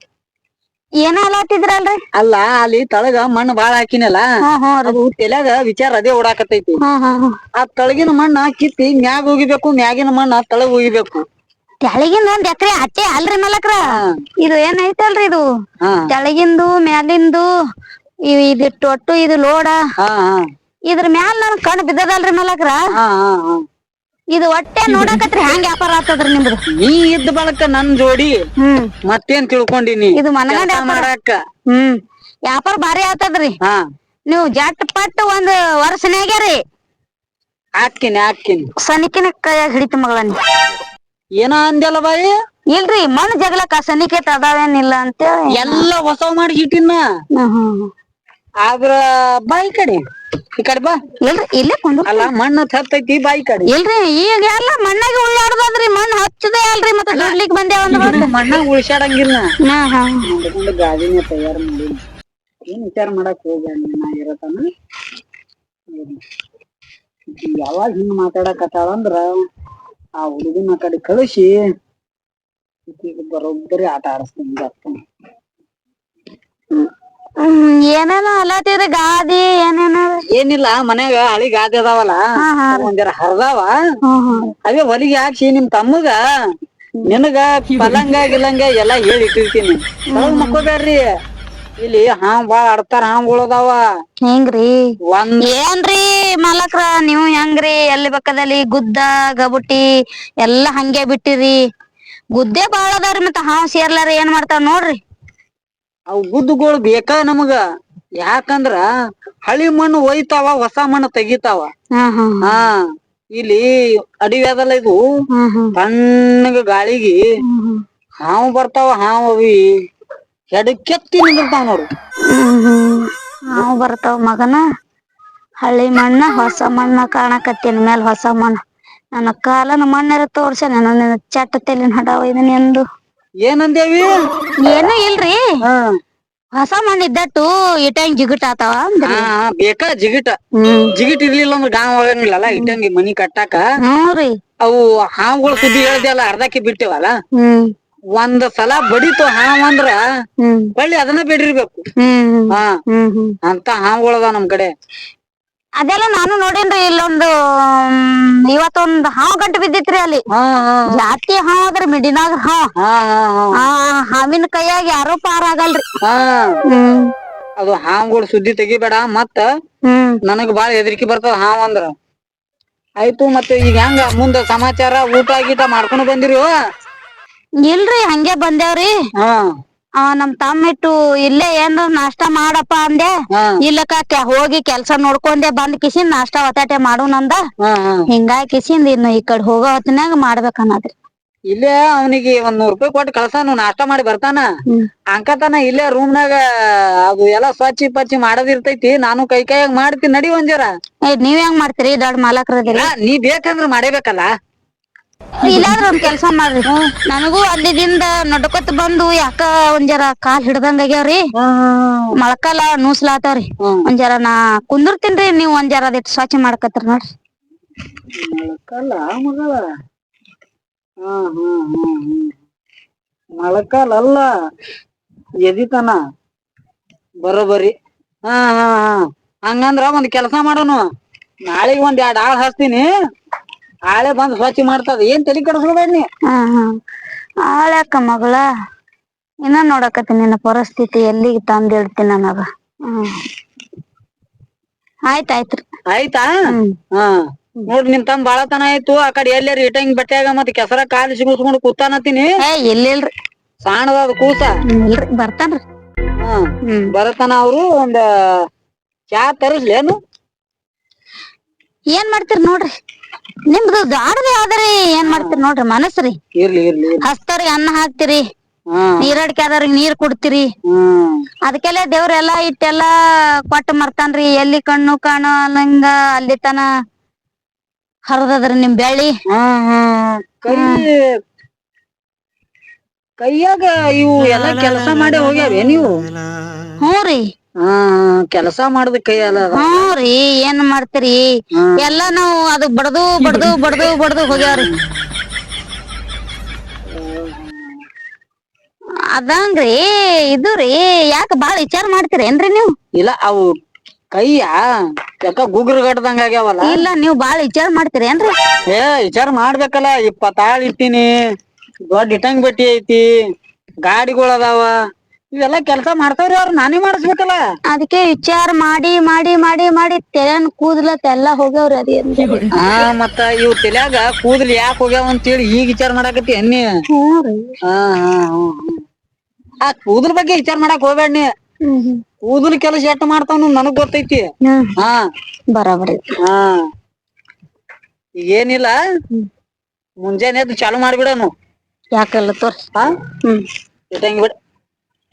ಏನ ಅಲ್ಲಾತಿದ್ರಲ್ರಿ ಅಲ್ಲ ಅಲ್ಲಿ ತಳಗ ಮಣ್ಣು ಬಾಳ ಹಾಕಿನಲ್ಲ ಅದು ತಲ್ಯಾಗ ವಿಚಾರ ಅದೇ ಓಡಾಕತೈತಿ ಆ ತಳಗಿನ ಮಣ್ಣ ಕಿತ್ತಿ ಮ್ಯಾಗ ಹೋಗಿಬೇಕು ಮ್ಯಾಗಿನ ಮಣ್ಣ ತಳಗ್ ಹೋಗಿಬೇಕು ತೆಳಗಿಂದ ಒಂದ್ ಎಕರೆ ಅಟ್ಟೆ ಅಲ್ರಿ ಮಲಕ್ರ? ಇದು ಏನೈತಲ್ರಿ ಐತಲ್ರಿ ಇದು? ತೆಳಗಿಂದು ಮ್ಯಾಲಿಂದು ಇವ್ ಇದಿಟ್ಟು ಒಟ್ಟು ಇದು ಲೋಡ. ಇದ್ರ ಮ್ಯಾಲ ನನ್ ಕಣ್ ಬಿದ್ದದಲ್ರಿ ಮಲಕ್ರ? ಹಾ ಹಾ ಹಾ. ಇದು ಒಟ್ಟೆ ನೋಡಕತ್ರಿ ಹೆಂಗ್ ವ್ಯಾಪಾರ ಆತದ್ರಿ ನಿಮ್ದು? ನೀ ಇದ್ದ ಬಳಕ ನನ್ ಜೋಡಿ ಹ್ಮ್. ಮತ್ತೇನ್ ತಿಳ್ಕೊಂಡಿನಿ? ಇದು ಮನಗಂಡ ಮಾಡಕ್ಕ ಮಾಡಾಕ. ಹ್ಮ್. ವ್ಯಾಪಾರ ಭಾರಿ ಆತದ್ರಿ ಹಾ. ನೀವು ಜಟ್ ಪಟ್ ಒಂದ್ ವರ್ಷನಾಗ್ಯಾರಿ ಹಾಕ್ತೀನಿ ಹಾಕ್ಕಿನಿ ಸನಿಕಿನ ಕೈಯಾಗ ಹಿಡಿತ ಮಗಳನ್ನ. ಏನ ಅಂದ್ಯಲ್ಲ ಬಾಯಿ? ಇಲ್ರಿ ಮಣ್ಣ್ ಜಗ್ಲಕ್ಕ ಸನಿಕೆ ತದಾವೇನಿಲ್ಲ ಅಂತ ಎಲ್ಲ ಹೊಸ ಮಾಡಿ ಇಟ್ಟಿನ? ಹ್ಮ್ ಹ್ಮ್ ಆದ್ರ ಬಾಯಿ ಕಡೆ ಈ ಕಡೆ ಬಾ. ಇಲ್ರಿ ಇಲ್ಲೇ ಕೊಂಡು ಅಲ್ಲ ಮಣ್ಣು ಹತ್ತೈತಿ ಬಾಯಿ ಕಡೆ. ಇಲ್ರಿ ಈಗ ಎಲ್ಲ ಮಣ್ಣಾಗ ಉಳ್ಳಾಡ್ದದ್ರಿ ಮಣ್ಣು ಹಚ್ಚದೆ ಅಲ್ರಿ ಮತ್ತೆ ದುಡ್ಲಿಕ್ ಬಂದೆ ಒಂದು ಮಣ್ಣಾಗ ಉಳ್ಸಾಡಂಗಿಲ್ಲ ನೋಡ್ಕೊಂಡು ಗಾದಿನ ತಯಾರು ಮಾಡಿ. ಏನ್ ವಿಚಾರ ಮಾಡಕ್ ಹೋಗಿ ನಾ ಇರತನ. ಯಾವಾಗ ಹಿಂಗ್ ಮಾತಾಡಕತ್ತಾಳ ಅಂದ್ರ ಆ ಹುಡುಗನ ಕಡೆ ಕಳಿಸಿ ಬರೋಬ್ಬರಿ ಆಟ ಆಡಿಸ್ತೀನಿ ಜಾಸ್ತಿ ಹ್ಮ್ ಏನೇನೋ ಅಲ್ಲತ್ತಿದ್ರಿ ಗಾದಿ ಏನೇನೋ ಏನಿಲ್ಲ ಮನ್ಯಾಗ ಹಳಿ ಗಾದಿ ಅದಾವಲ್ಲ ಒಂದರ ಹರ್ದಾವ. ಅವೇ ಹೊಲಿಗೆ ಹಾಕ್ಸಿ ನಿಮ್ ತಮ್ಮಗ ನಿನಗ ಪಲಂಗ ಗಿಲಂಗ ಎಲ್ಲಾ ಹೇಳಿ ಇಟ್ಟಿರ್ತೀನಿ. ಮಕ್ಕೋಬೇಡ್ರಿ ಇಲ್ಲಿ ಹಾ ಬಾಳ ಆಡ್ತಾರ ಹಾವುಗಳು ಅದಾವ ಹೆಂಗ್ರಿ? ಒಂದ್ ಏನ್ರಿ ಮಲಕ್ರ ನೀವು ಹೆಂಗ್ರಿ? ಎಲ್ಲಿ ಪಕ್ಕದಲ್ಲಿ ಗುದ್ದ ಗಬುಟಿ ಎಲ್ಲಾ ಹಂಗೆ ಬಿಟ್ಟಿರಿ. ಗುದ್ದೆ ಬಾಳ ಅದಾವ್ರಿ ಮತ್ತ ಹಾವ್ ಸೇರ್ಲಾರ ಏನ್ ಮಾಡ್ತಾವ ನೋಡ್ರಿ. ಅವು ಗುದ್ದುಗಳು ಬೇಕ ನಮಗ? ಯಾಕಂದ್ರ ಹಳಿ ಮಣ್ಣು ಒಯ್ತಾವ ಹೊಸ ಮಣ್ಣು ತೆಗಿತಾವ. ಹಾ ಇಲ್ಲಿ ಅಡವಿ ಅದಲ್ಲ ಇದು. ತಣ್ಣಗ ಗಾಳಿಗೆ ಹಾವು ಬರ್ತಾವ ಹಾವು ಅವಿ. ಎಡಕ್ಕೆತ್ತಿ ನಿಂದಿರ್ತಾವ ನೋಡು. ಹ್ಮ್ ಬರ್ತಾವ ಮಗನ. ಹಳ್ಳಿ ಮಣ್ಣ ಹೊಸ ಮಣ್ಣ ಕಾಣಕತ್ತಿನ. ಮೇಲೆ ಹೊಸ ಮಣ್ಣ. ನನ್ನ ಕಾಲನ ಮಣ್ಣರ ತೋರ್ಸ ನನ್ನ ಚಟ್ಟ ತೆಲಿನ ಹಡಾವ ಇದನ್ ಎಂದು. ಏನಂದೇವಿ? ಏನೂ ಇಲ್ರಿ. ಹೊಸ ಮಣ್ಣ ಇದ್ದಟ್ಟು ಇಟ್ಟಂಗ್ ಜಿಗುಟ್ ಆತಾವ ಅಂದ್ರಿ. ಹಾ ಬೇಕ ಜಿಗಿಟ? ಜಿಗಿಟ್ ಇರ್ಲಿಲ್ಲ ಅಂದ್ರೆ ಗಾಂವ್ ಆಗಂಗಿಲ್ಲಲ್ಲ ಇಟ್ಟಂಗಿ ಮನಿ ಕಟ್ಟಾಕ? ಹ್ಞೂ ರೀ. ಅವು ಹಾವುಗಳು ಸುದ್ದಿ ಹೇಳ್ದಲ್ಲ ಅರ್ಧಕ್ಕೆ ಬಿಟ್ಟೇವಲ್ಲ? ಹ್ಮ್. ಒಂದ್ ಸಲ ಬಡಿತು ಹಾವ್ ಅಂದ್ರ ಹ್ಮ್. ಹೊಳ್ಳಿ ಅದನ್ನ ಬಿಡಿರ್ಬೇಕು ಹ್ಮ್ ಹಾ. ಹ್ಮ್ ಹ್ಮ್. ಅಂತ ಹಾವುಗಳದ ನಮ್ ಕಡೆ. ಅದೆಲ್ಲ ನಾನು ನೋಡೇನ್ರಿ ಇಲ್ಲೊಂದು ಇವತ್ತೊಂದ್ ಹಾವ್ ಗಂಟು ಬಿದ್ದಿತ್ರಿ ಅಲ್ಲಿ. ಜಾತಿ ಹಾವ್ ಆದ್ರೆ ಮಿಡಿನಾಗ ಹಾವ್. ಹಾ ಹಾವಿನ ಕೈಯಾಗ ಯಾರೋ ಪಾರಾಗಲ್ರಿ ಹಾ. ಅದು ಹಾವುಗಳು ಸುದ್ದಿ ತೆಗಿಬೇಡ ಮತ್ತ ನನಗ್ ಬಾಳ ಹೆದರಿಕೆ ಬರ್ತದ ಹಾವ್ ಅಂದ್ರ. ಆಯ್ತು ಮತ್ತೆ ಈಗ ಹೆಂಗ? ಮುಂದ ಸಮಾಚಾರ ಊಟ ಗೀಟ ಮಾಡ್ಕೊಂಡು ಬಂದಿರಿ? ಇಲ್ರಿ ಹಂಗೆ ಬಂದೇವ್ರಿ. ಹಾ. ಆ ನಮ್ ತಮ್ಮಿಟ್ಟು ಇಲ್ಲೇ ಏನ್ರ ನಾಷ್ಟಾ ಮಾಡಪ್ಪ ಅಂದೆ. ಹಾ. ಇಲ್ಲಕ್ಕ ಕೆ- ಹೋಗಿ ಕೆಲ್ಸ ನೋಡ್ಕೊಂಡೆ ಬಂದ್ ಕಿಸಿಂದ ನಾಷ್ಟಾ ಒತ್ತಾಟೆ ಮಾಡು ನಂದ. ಹಾ ಹಾ. ಹಿಂಗಾಗಿ ಕಿಸಿಂದ ಇನ್ನು ಈ ಕಡೆ ಹೋಗೋ ಹೊತ್ತಿನಾಗ ಮಾಡ್ಬೇಕನ್ನದ್ರಿ ಇಲ್ಲೇ ಅವನಿಗೆ ಒಂದ್ ನೂರ್ ರೂಪಾಯಿ ಕೊಟ್ಟು ಕಳ್ಸಾನು ನಾಷ್ಟಾ ಮಾಡಿ ಬರ್ತಾನ. ಅಂಕತಾನ ಅಂಕತನ ಇಲ್ಲೇ ರೂಮ್ನಾಗ ಅದು ಎಲ್ಲಾ ಸ್ವಚ್ಛ ಪಚ್ಚಿ ಮಾಡೋದಿರ್ತೈತಿ ನಾನು ಕೈ ಕೈಯಾಗ ಮಾಡ್ತೀನಿ ನಡಿ ಒಂದ್ ಜರ. ಏ ನೀವ್ ಹೆಂಗ್ ಮಾಡ್ತೀರಿ ದೊಡ್ಡ ಮಾಲಕ್ರದಿರಿ? ನೀ ಬೇಕಂದ್ರ ಮಾಡೇಬೇಕಲ್ಲ. ಇಲ್ಲಾದ್ರ ಒಂದ್ ಕೆಲ್ಸ ಮಾಡ್ರಿ. ನನಗೂ ಅಲ್ಲಿದಿಂದ ನಡ್ಕೊತ ಬಂದು ಯಾಕ ಒಂದ್ ಜರ ಕಾಲ್ ಹಿಡ್ದಂಗ ಆಗ್ಯಾವ್ರಿ? ಮೊಳಕಾಲ ನೂಸ್ಲಾತಾವ್ರಿ. ಒಂದ್ ಜರ ನಾ ಕುಂದಿರ್ತೀನ್ರಿ ನೀವ್ ಒಂದ್ ಜರ ಅದಿಟ್ ಸ್ವಚ್ಛ ಮಾಡ್ಕತ್ರಿ ನೋಡ್ರಿ. ಮೊಳಕಾಲ ಮಗಳ. ಹಾ ಹಾ ಹಾ ಮೊಳಕಾಲ ಅಲ್ಲ ಎದಿತನ. ಬರೋಬರಿ. ಹಾ ಹಾ ಹಾ. ಹಂಗಂದ್ರ ಒಂದ್ ಕೆಲ್ಸ ಮಾಡೋನು. ನಾಳೆಗ್ ಒಂದ್ ಎರಡ್ ಆಳ್ ಹಚ್ತೀನಿ. ಆಳೆ ಬಂದ್ ಸ್ವಚ್ಛ ಮಾಡ್ತದ. ಏನ್ ತಲಿ ಕೆಡಿಸ್ಕೋಬೇಡ ನೀ? ಹಾ ಹಾ. ಆಳ್ಯಾಕ ಮಗಳ ಇನ್ನ ನೋಡಕತ್ತೀನಿ ನಿನ್ನ ಪರಿಸ್ಥಿತಿ ಎಲ್ಲಿಗೆ ತಂದಿಡ್ತೀನಿ ನನಗ. ಆಯ್ತಾಯ್ತ್ರಿ ಆಯ್ತಾ ಹಾ. ನೋಡ್ರಿ ನಿಮ್ ತಮ್ಮ ಬಾಳತನ ಆಯ್ತು. ಆ ಕಡೆ ಎಲ್ಲಾರ ಇಟ್ಟಂಗ್ ಬಟ್ಟ್ಯಾಗ ಮತ್ ಕೆಸರ ಕಾಲು ಸಿಗಿಸ್ಕೊಂಡು ಕೂತಾನತ್ತೀನಿ. ಏ ಇಲ್ಲಿಲ್ರಿ ಸಾಣದ ಕೂಸ ಇಲ್ರಿ ಬರ್ತಾನ್ರಿ ಹ್ಮ್. ಬರತನ ಅವ್ರು. ಒಂದ್ ಚಾ ತರಿಸ್ಲೇನು? ಏನ್ ಮಾಡ್ತೀರಿ ನೋಡ್ರಿ? ನಿಮ್ದು ದಾಡದ ಯಾವ್ದ್ರಿ ಏನ್ ಮಾಡ್ತೀರಿ ನೋಡ್ರಿ ಮನಸ್ರಿ ಇರ್ಲಿ ಇರ್ಲಿ ಅನ್ನ ಹಾಕ್ತಿರಿ ನೀರಡಿಕೆ ಆದವ್ರಿಗೆ ನೀರ್ ಕೊಡ್ತೀರಿ. ಅದಕ್ಕೆಲ್ಲ ದೇವ್ರೆಲ್ಲಾ ಇಟ್ಟೆಲ್ಲಾ ಕೊಟ್ಟ ಮರ್ತಾನ್ರಿ ಎಲ್ಲಿ ಕಣ್ಣು ಕಾಣು ಅನ್ನಂಗ ಅಲ್ಲಿ ತನ ಹರದದ್ರಿ ನಿಮ್ ಬೆಳ್ಳಿ ಕೈ ಕೈಯಾಗ ಇವು ಎಲ್ಲಾ ಕೆಲಸ ಮಾಡಿ ಹೋಗ್ಯಾವೆ ನೀವು? ಹ್ಞೂ ರೀ. ಹಾ ಕೆಲಸ ಮಾಡದ ಕೈಯಲ್ಲ ಅದ. ಹ್ಞೂ ರೀ ಏನ್ ಮಾಡ್ತೀರಿ? ಎಲ್ಲಾನು ಎಲ್ಲಾ ನಾವು ಅದು ಬಡದು ಬಡದು ಬಡದು ಬಡದು ಹೋಗ್ಯಾವ್ರಿ. ಅದಂಗ್ರಿ ಇದು ರೀ ಯಾಕ ಬಾಳ ವಿಚಾರ ಮಾಡ್ತೀರೇನ್ರಿ ನೀವು? ಇಲ್ಲ ಅವು ಕೈಯಾ? ಯಾಕ ಗುಗ್ರು ಗಡ್ದಂಗ ಆಗ್ಯಾವಲ್ಲ? ಇಲ್ಲ ನೀವು ಬಾಳ ವಿಚಾರ ಮಾಡ್ತೀರೇನ್ರಿ ಏ ವಿಚಾರ ಮಾಡ್ಬೇಕಲ್ಲ ಇಪ್ಪತ್ತಾಳ್ ಇಟ್ಟಿನಿ ದೊಡ್ಡ ಇಟ್ಟಂಗ್ ಬಟ್ಟಿ ಐತಿ ಗಾಡಿಗಳು ಅದಾವ. ಇವೆಲ್ಲಾ ಕೆಲಸ ಮಾಡ್ತಾವ್ರಿ ಅವ್ರ ನಾನೇ ಮಾಡಿಸ್ಬೇಕಲ್ಲ. ಅದಕ್ಕೆ ವಿಚಾರ ಮಾಡಿ ಮಾಡಿ ಮಾಡಿ ಮಾಡಿ ತೆರೆನ್ ಕೂದಲ ಎಲ್ಲಾ ಹೋಗ್ಯಾವ್ರಿ ಅದೇ ಹಾ ಮತ್ತ ಇವ್ ತಲ್ಯಾಗ ಕೂದಲ್ ಯಾಕ ಹೋಗ್ಯಾವ ಅಂತೇಳಿ ಈಗ ವಿಚಾರ ಮಾಡಾಕತಿ ಅನ್ನಿ ಹಾ ಹಾ. ಆ ಕೂದಲ್ ಬಗ್ಗೆ ವಿಚಾರ ಮಾಡಾಕ್ ಹೋಗ್ಬೇಡ ನೀ. ಕೂದಲ್ ಕೆಲಸ ಎಷ್ಟ್ ಮಾಡ್ತಾವ್ ನನಗ್ ಗೊತ್ತೈತಿ. ಹಾ. ಬರಾಬರಿ. ಹಾ. ಏನಿಲ್ಲ ಮುಂಜಾನೆ ಎದ್ದು ಚಾಲು ಮಾಡ್ಬಿಡನು. ಯಾಕಲ್ಲ ತೋರಿ ಹಾ? ಹ್ಮ್. ಇಟ್ಟಂಗ್ ಬಿಡ.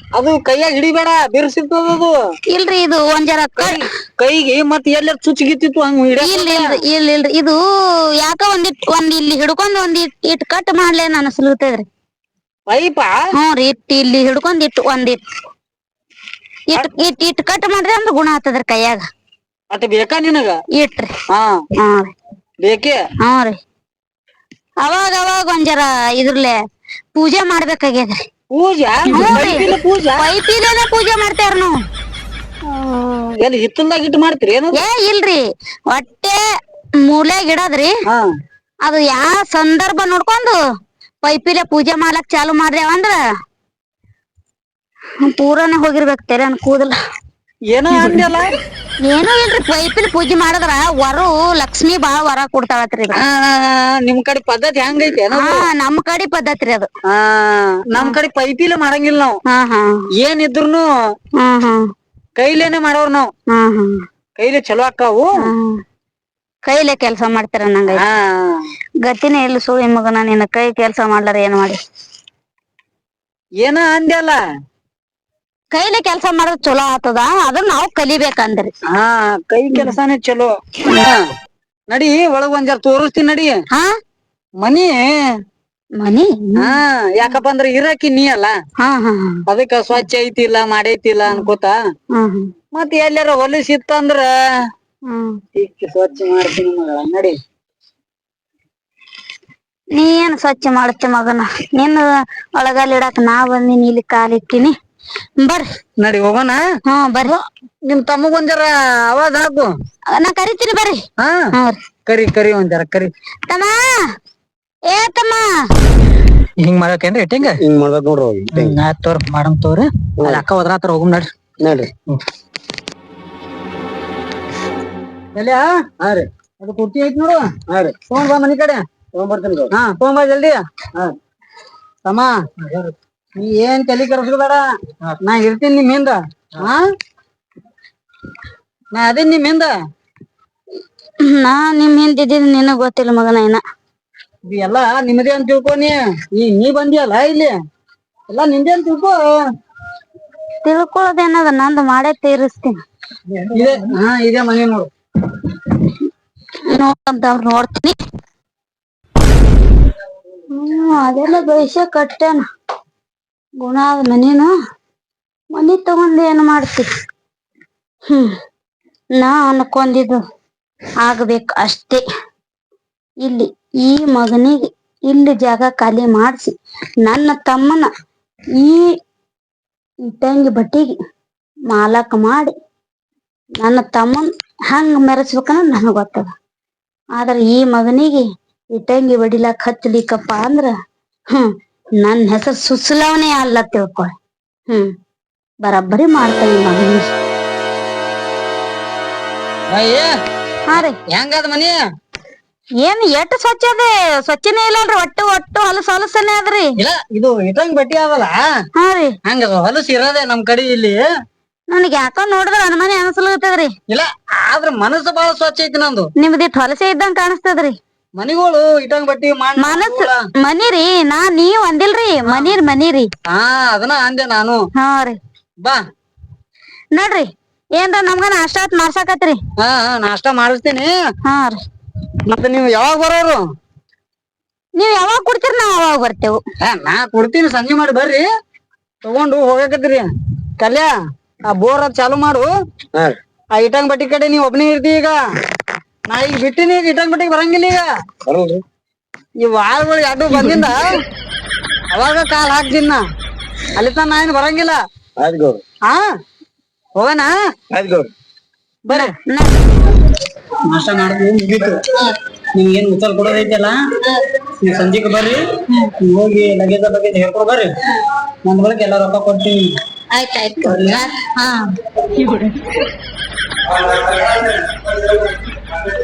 ಅದು ಕೈಯಾಗ ಹಿಡಿಬೇಡ ಬಿರ್ಸಿರ್ತದ ಅದು ಇಲ್ರಿ ಇದು ಒಂದ್ ಜರ ಕ- ಕೈಗೆ ಮತ್ ಎಲ್ಲ ಚುಚ್ಚಿ ಗಿತ್ತಿತ್ತು ಹಂಗ ಇಲ್ಲ ಇಲ್ರಿ ಇಲ್ಲ ಇಲ್ರಿ ಇದು ಯಾಕ ಒಂದಿಟ್ ಒಂದ್ ಇಲ್ಲಿ ಹಿಡ್ಕೊಂಡ್ ಒಂದ್ ಇಟ್ ಇಟ್ ಕಟ್ ನಾನು ಅನಸ್ಲತದ್ರಿ ಪೈಪ? ಹ್ಞೂ ರೀ ಇಟ್ ಇಲ್ಲಿ ಹಿಡ್ಕೊಂಡ್ ಇಟ್ ಒಂದ್ ಇಟ್. ಇಟ್ ಇಟ್ ಇಟ್ ಕಟ್ ಮಾಡ್ರಿ ಅಂದ್ರ ಗುಣ ಆತದ್ರಿ ಕೈಯಾಗ. ಅಟ್ ಬೇಕಾ ನಿನಗ? ಇಟ್ರಿ. ಹಾ. ಹ್ಞೂ ರೀ. ಬೇಕೇ? ಹ್ಞೂ ರೀ. ಅವಾಗ ಅವಾಗ ಒಂದ್ ಜರ ಇದ್ರಲ್ಲೇ ಪೂಜೆ ಮಾಡ್ಬೇಕಾಗ್ಯದ್ರಿ. ಪೂಜಾ? ಪೂಜಾ? ಪೈಪಿಲೇನೆ ಪೂಜೆ ಮಾಡ್ತೇವ್ರ ನಾವು. ಎಲ್ಲಿ ಹಿತ್ತಲ್ದಾಗ ಇಟ್ಟು ಮಾಡ್ತೀರಿ ಏನು? ಏ ಇಲ್ರಿ. ಹೊಟ್ಟೆ ಮೂಲ್ಯಾಗ ಗಿಡದ್ರಿ ಹಾ. ಅದು ಯಾವ ಸಂದರ್ಭ ನೋಡ್ಕೊಂಡು ಪೈಪಿಲೆ ಪೂಜೆ ಮಾಡ್ಲಕ್ ಚಾಲು ಮಾಡ್ದೇವ ಅಂದ್ರ ಪೂರನೇ ಹೋಗಿರ್ಬೇಕು ತೆರೆನ್ ಕೂದಲ. ಏನೋ ಅಂದ್ಯಲ್ಲ? ಏನೋ ಇಲ್ರಿ ಪೈಪಿನ ಪೂಜೆ ಮಾಡಿದ್ರ ವರು ಲಕ್ಷ್ಮಿ ಬಾಳ ವರ ಕೊಡ್ತಾಳತ್ರಿ ಇದು. ಆ, ನಿಮ್ ಕಡೆ ಪದ್ಧತಿ ಹೆಂಗೈತಿ ಏನೋ ಹಾ ನಮ್ ಕಡೆ ಪದ್ಧತಿ ರೀ ಅದು. ಹಾ ನಮ್ ಕಡೆ ಪೈಪಿಲೆ ಮಾಡಂಗಿಲ್ಲ ನಾವು. ಹಾ ಹಾ. ಏನಿದ್ರುನು ಹಾ ಹಾ. ಕೈಲೇನೆ ಮಾಡೋರ್ ನಾವು. ಹಾ ಹಾ. ಕೈಲೆ ಚಲೋ ಅಕ್ಕಾವು. ಕೈಲೇ ಕೆಲಸ ಮಾಡ್ತಾರ ನಂಗ ಗತಿನೇ ಇಲ್ಲ ಸುಳಿ ಮಗನ ನಿನ್ನ ಕೈ ಕೆಲಸ ಮಾಡ್ಲಾರ ಏನ್ ಮಾಡಿ? ಏನ ಅಂದ್ಯಲ್ಲ? ಕೈಲೇ ಕೆಲಸ ಮಾಡೋದ್ ಚಲೋ ಆತದ ಅದನ್ನ ನಾವ್ ಕಲಿಬೇಕಂದ್ರಿ. ಹಾ ಕೈ ಕೆಲಸನೇ ಚಲೋ. ಹಾ. ನಡಿ ಒಳಗ್ ಒಂದ್ ಜರ ತೋರಿಸ್ತೀನಿ ನಡಿ. ಹಾ? ಮನಿ. ಮನಿ? ಹಾ ಯಾಕಪ್ಪ ಅಂದ್ರ ಇರಕಿ ನೀ ಅಲ್ಲ. ಹಾ ಹಾ ಹಾ. ಅದಕ್ಕ ಸ್ವಚ್ಛ ಐತಿ ಮಾಡೈತಿಲ್ಲ ಅನ್ಕೋತ. ಹಾ ಹಾ. ಮತ್ ಎಲ್ಲಾರ ಹೊಲಸಿತ್ತಂದ್ರ ಹ್ಮ್. ಸ್ವಚ್ಛ ಮಾಡ್ತೀನಿ ಮಗಳ ನಡಿ. ನೀ ಏನ್ ಸ್ವಚ್ಛ ಮಾಡುತ್ತೆ ಮಗನ? ನಿನ್ನ ಒಳಗಲ್ಲಿ ಇಡಾಕ ನಾ ಬಂದಿನಿ ಇಲ್ಲಿ ಕಾಲಿಕ್ಕಿನಿ ಬರ್ರಿ. ನಡಿ ಹೋಗೋಣ. ಹಾ ಬರ್ರಿ. ನಿಮ್ ತಮ್ಮಗ್ ಒಂದರ ಜರ ಅವಾಜ್ ಹಾಕು. ನಾ ಕರಿತೀನಿ ಬರ್ರಿ. ಹಾ ಹಾ ರೀ ಕರಿ ಕರಿ ಒಂದರ ಜರ ಕರಿ. ತಮ್ಮ ಏ ತಮ್ಮ. ಹಿಂಗ್ ಮಾಡಕೇನ್ರಿ ಇಟ್ಟಿಂಗ? ಹಿಂಗ್ ಮಾಡ್ಬೇಕು ನೋಡ್ರಿ ಹೋಗಿ ಆಯ್ತ್ ತೋರ್ ಮಾಡಮ್ ತೋರಿ. ಅಲ್ಲಿ ಅಕ್ಕ ಹೋದ್ರಾತ್ರ ಹೋಗಮ್ ನಡ್ರಿ. ನೋಡ್ರಿ. ಎಲ್ಯಾ? ಹಾ ರೀ. ಅದು ಕುರ್ತಿ ಐತಿ ನೋಡು. ಹಾ ರೀ. ತಗೊಂಡ್ ಬಾ ಮನಿ ಕಡೆ. ತಗೊಂಬರ್ತೀನಿ ಹಾ ತಗೊಂಬಾ ಜಲ್ದಿ. ಹಾ. ತಮ್ಮ. ನೀ ಏನ್ ತಲೆ ಕೆಡಿಸ್ಕೋಬೇಡ? ನಾ ಇರ್ತೀನಿ ನಿಮ್ ಹಿಂದ. ಹಾ ನಾ ಅದೇನ್ ನಿಮ್ ಹಿಂದ. ನಾ ನಿಮ್ ಹಿಂದಿದ್ದೀನಿ ನಿನ್ನ ಗೊತ್ತಿಲ್ಲ ಮಗನ ಏನ ಇದು ಎಲ್ಲಾ ನಿಮ್ಮದೇ ಅಂತ ತಿಳ್ಕೊ ನೀ. ನೀ ನೀ ಬಂದಿಯಲ್ಲ ಇಲ್ಲಿ? ಎಲ್ಲಾ ನಿಂದೇ ಅಂತ ತಿಳ್ಕೊ. ತಿಳ್ಕೊಳ್ಳೋದೇನದ ನಂದು ಮಾಡೇ ತೀರಿಸ್ತೀನಿ. ಇದೆ ಹಾ ಇದೆ ಮನೆ ನೋಡು. ನೋಡಂತ ನೋಡ್ತೀನಿ. ಹ್ಮ್ ಅದೆಲ್ಲ ಭವಿಷ್ಯ ಕಟ್ಟೇನ. ಗುಣ ಆದ ಮನೇನು? ಮನಿ ತಗೊಂಡ್ ಏನ್ ಮಾಡ್ತಿ? ಹ್ಮ್, ನಾ ಅನ್ಕೊಂಡಿದ್ದು ಆಗ್ಬೇಕು ಅಷ್ಟೇ. ಇಲ್ಲಿ ಈ ಮಗನಿಗೆ ಇಲ್ಲಿ ಜಾಗ ಖಾಲಿ ಮಾಡಿಸಿ, ನನ್ನ ತಮ್ಮನ ಈ ಇಟ್ಟಂಗಿ ಬಟ್ಟಿಗೆ ಮಾಲಕ ಮಾಡಿ, ನನ್ನ ತಮ್ಮನ್ ಹಂಗ ಮೆರೆಸ್ಬೇಕನ್ನ ನನಗ್ ಗೊತ್ತದ. ಆದ್ರ ಈ ಮಗನಿಗೆ ಇಟ್ಟಂಗಿ ಬಡಿಲಾಕ್ ಹಚ್ಚಲಿಕ್ಕಪ್ಪ ಅಂದ್ರ, ಹ್ಮ್ ನನ್ ಹೆಸರು ಸುಸ್ಲವನೇ ಅಲ್ಲ ತಿಳ್ಕೊ. ಹ್ಮ್. ಬರಬ್ಬರಿ ಮಾಡ್ತಾನೆ ಮಗನ ಹಾ ರೀ. ಹೆಂಗದ ಮನಿ? ಏನ್ ಎಟ್ ಸ್ವಚ್ಛ ಅದೇ? ಸ್ವಚ್ಛನೇ ಇಲ್ಲಲ್ರಿ ಒಟ್ಟು ಒಟ್ಟು ಹೊಲಸು ಹೊಲಸನೇ ಅದ್ರಿ ಇಲ್ಲ ಇದು ಇಟಂಗ್ ಬಟ್ಟಿ ಅದಲ್ಲ ಹಾ ರೀ. ಹಂಗ ಹೊಲಸ್ ಇರೋದೇ ನಮ್ ಕಡೆ ಇಲ್ಲಿ. ನನಗ್ ಯಾಕೋ ನೋಡಿದ್ರ ಅನುಮಾನ ಅನಸಲ್ ಇಲ್ಲ ಆದ್ರ ಮನಸ್ಸು ಬಹಳ ಸ್ವಚ್ಛ ಐತಿ ನಂದು. ನಿಮ್ದಿಟ್ ಹೊಲಸೆ ಇದ್ದಂಗ ಕಾಣಿಸ್ತದ್ರಿ ಮನಿಗಳು ಇಟ್ಟಂಗ್ ಬಟ್ಟಿ ಮಾಡಿ ಮನಸ್ ಮನಿರಿ ನಾ ನೀವ್ ಅಂದಿಲ್ರಿ ಮನಿರ್ ಮನಿರಿ. ಹಾ ಅದನ್ನ ಅಂದೆ ನಾನು. ಹಾ ರೀ. ಬಾ. ನೋಡ್ರಿ ಏನ್ರ ನಮ್ಗ ನಾಷ್ಟಾ ಆತ್ ಮಾಡ್ಸಾಕತ್ರಿ. ಹಾ ಹಾ ನಾಷ್ಟಾ ಮಾಡಿಸ್ತೀನಿ. ಹಾ ರೀ. ಮತ್ತೆ ನೀವು ಯಾವಾಗ ಬರೋರು? ನೀವ್ ಯಾವಾಗ ಕೊಡ್ತೀರಿ ನಾವ್ ಅವಾಗ ಬರ್ತೇವು. ಹಾ ನಾ ಕೊಡ್ತೀನಿ ಸಂಜೆ ಮಾಡಿ ಬರ್ರಿ. ತಗೊಂಡು ಹೋಗಕತ್ರಿ ಕಲ್ಯ ಆ ಬೋರ್ ಅದ್ ಚಾಲು ಮಾಡು. ಆ ಇಟಂಗ್ ಬಟ್ಟಿ ಕಡೆ ನೀವ್ ಒಬ್ನೇ ಇರ್ತಿ ಈಗ. ನಾ ಈಗ ಬಿಟ್ಟಿನಿ ಈಗ ಇಟಂಗ್ ಬಿಟ್ಟಿಗೆ ಬರಂಗಿಲ್ಲ ಈಗ. ಬರಲ್ರಿ. ಈ ವಾರಗಳು ಎರಡು ಬಂದಿಂದ ಅವಾಗ ಕಾಲ್ ಹಾಕ್ತೀನಿ ನಾ ಅಲ್ಲಿ ತನ ನಾ ಏನ್ ಬರಂಗಿಲ್ಲ. ಆಯ್ತು ಆ? ಹಾ ಹೋಗೋಣ? ಆಯ್ತು ಬರ್ರಿ ನಾಷ್ಟ ಮಾಡಿದ್ವಿ ಮುಗೀತು. ನಿಮ್ಗೇನ್ ಉತ್ತರ ಕೊಡೋದೈತಲ್ಲ ನೀವು ಸಂಜೆಗೆ ಬರ್ರಿ. ನೀವ್ ಹೋಗಿ ಲಗೇಜ್ ಬಗ್ಗೆ ಹೇಳ್ಕೊಡ್ ಬರ್ರಿ. ನನ್ನ ಬಳಿಕ ಎಲ್ಲ ರೊಕ್ಕ ಕೊಡ್ತೀನಿ. ಆಯ್ತಾಯ್ತು ಹಾ. He was also a member of the Society of Antiquarians.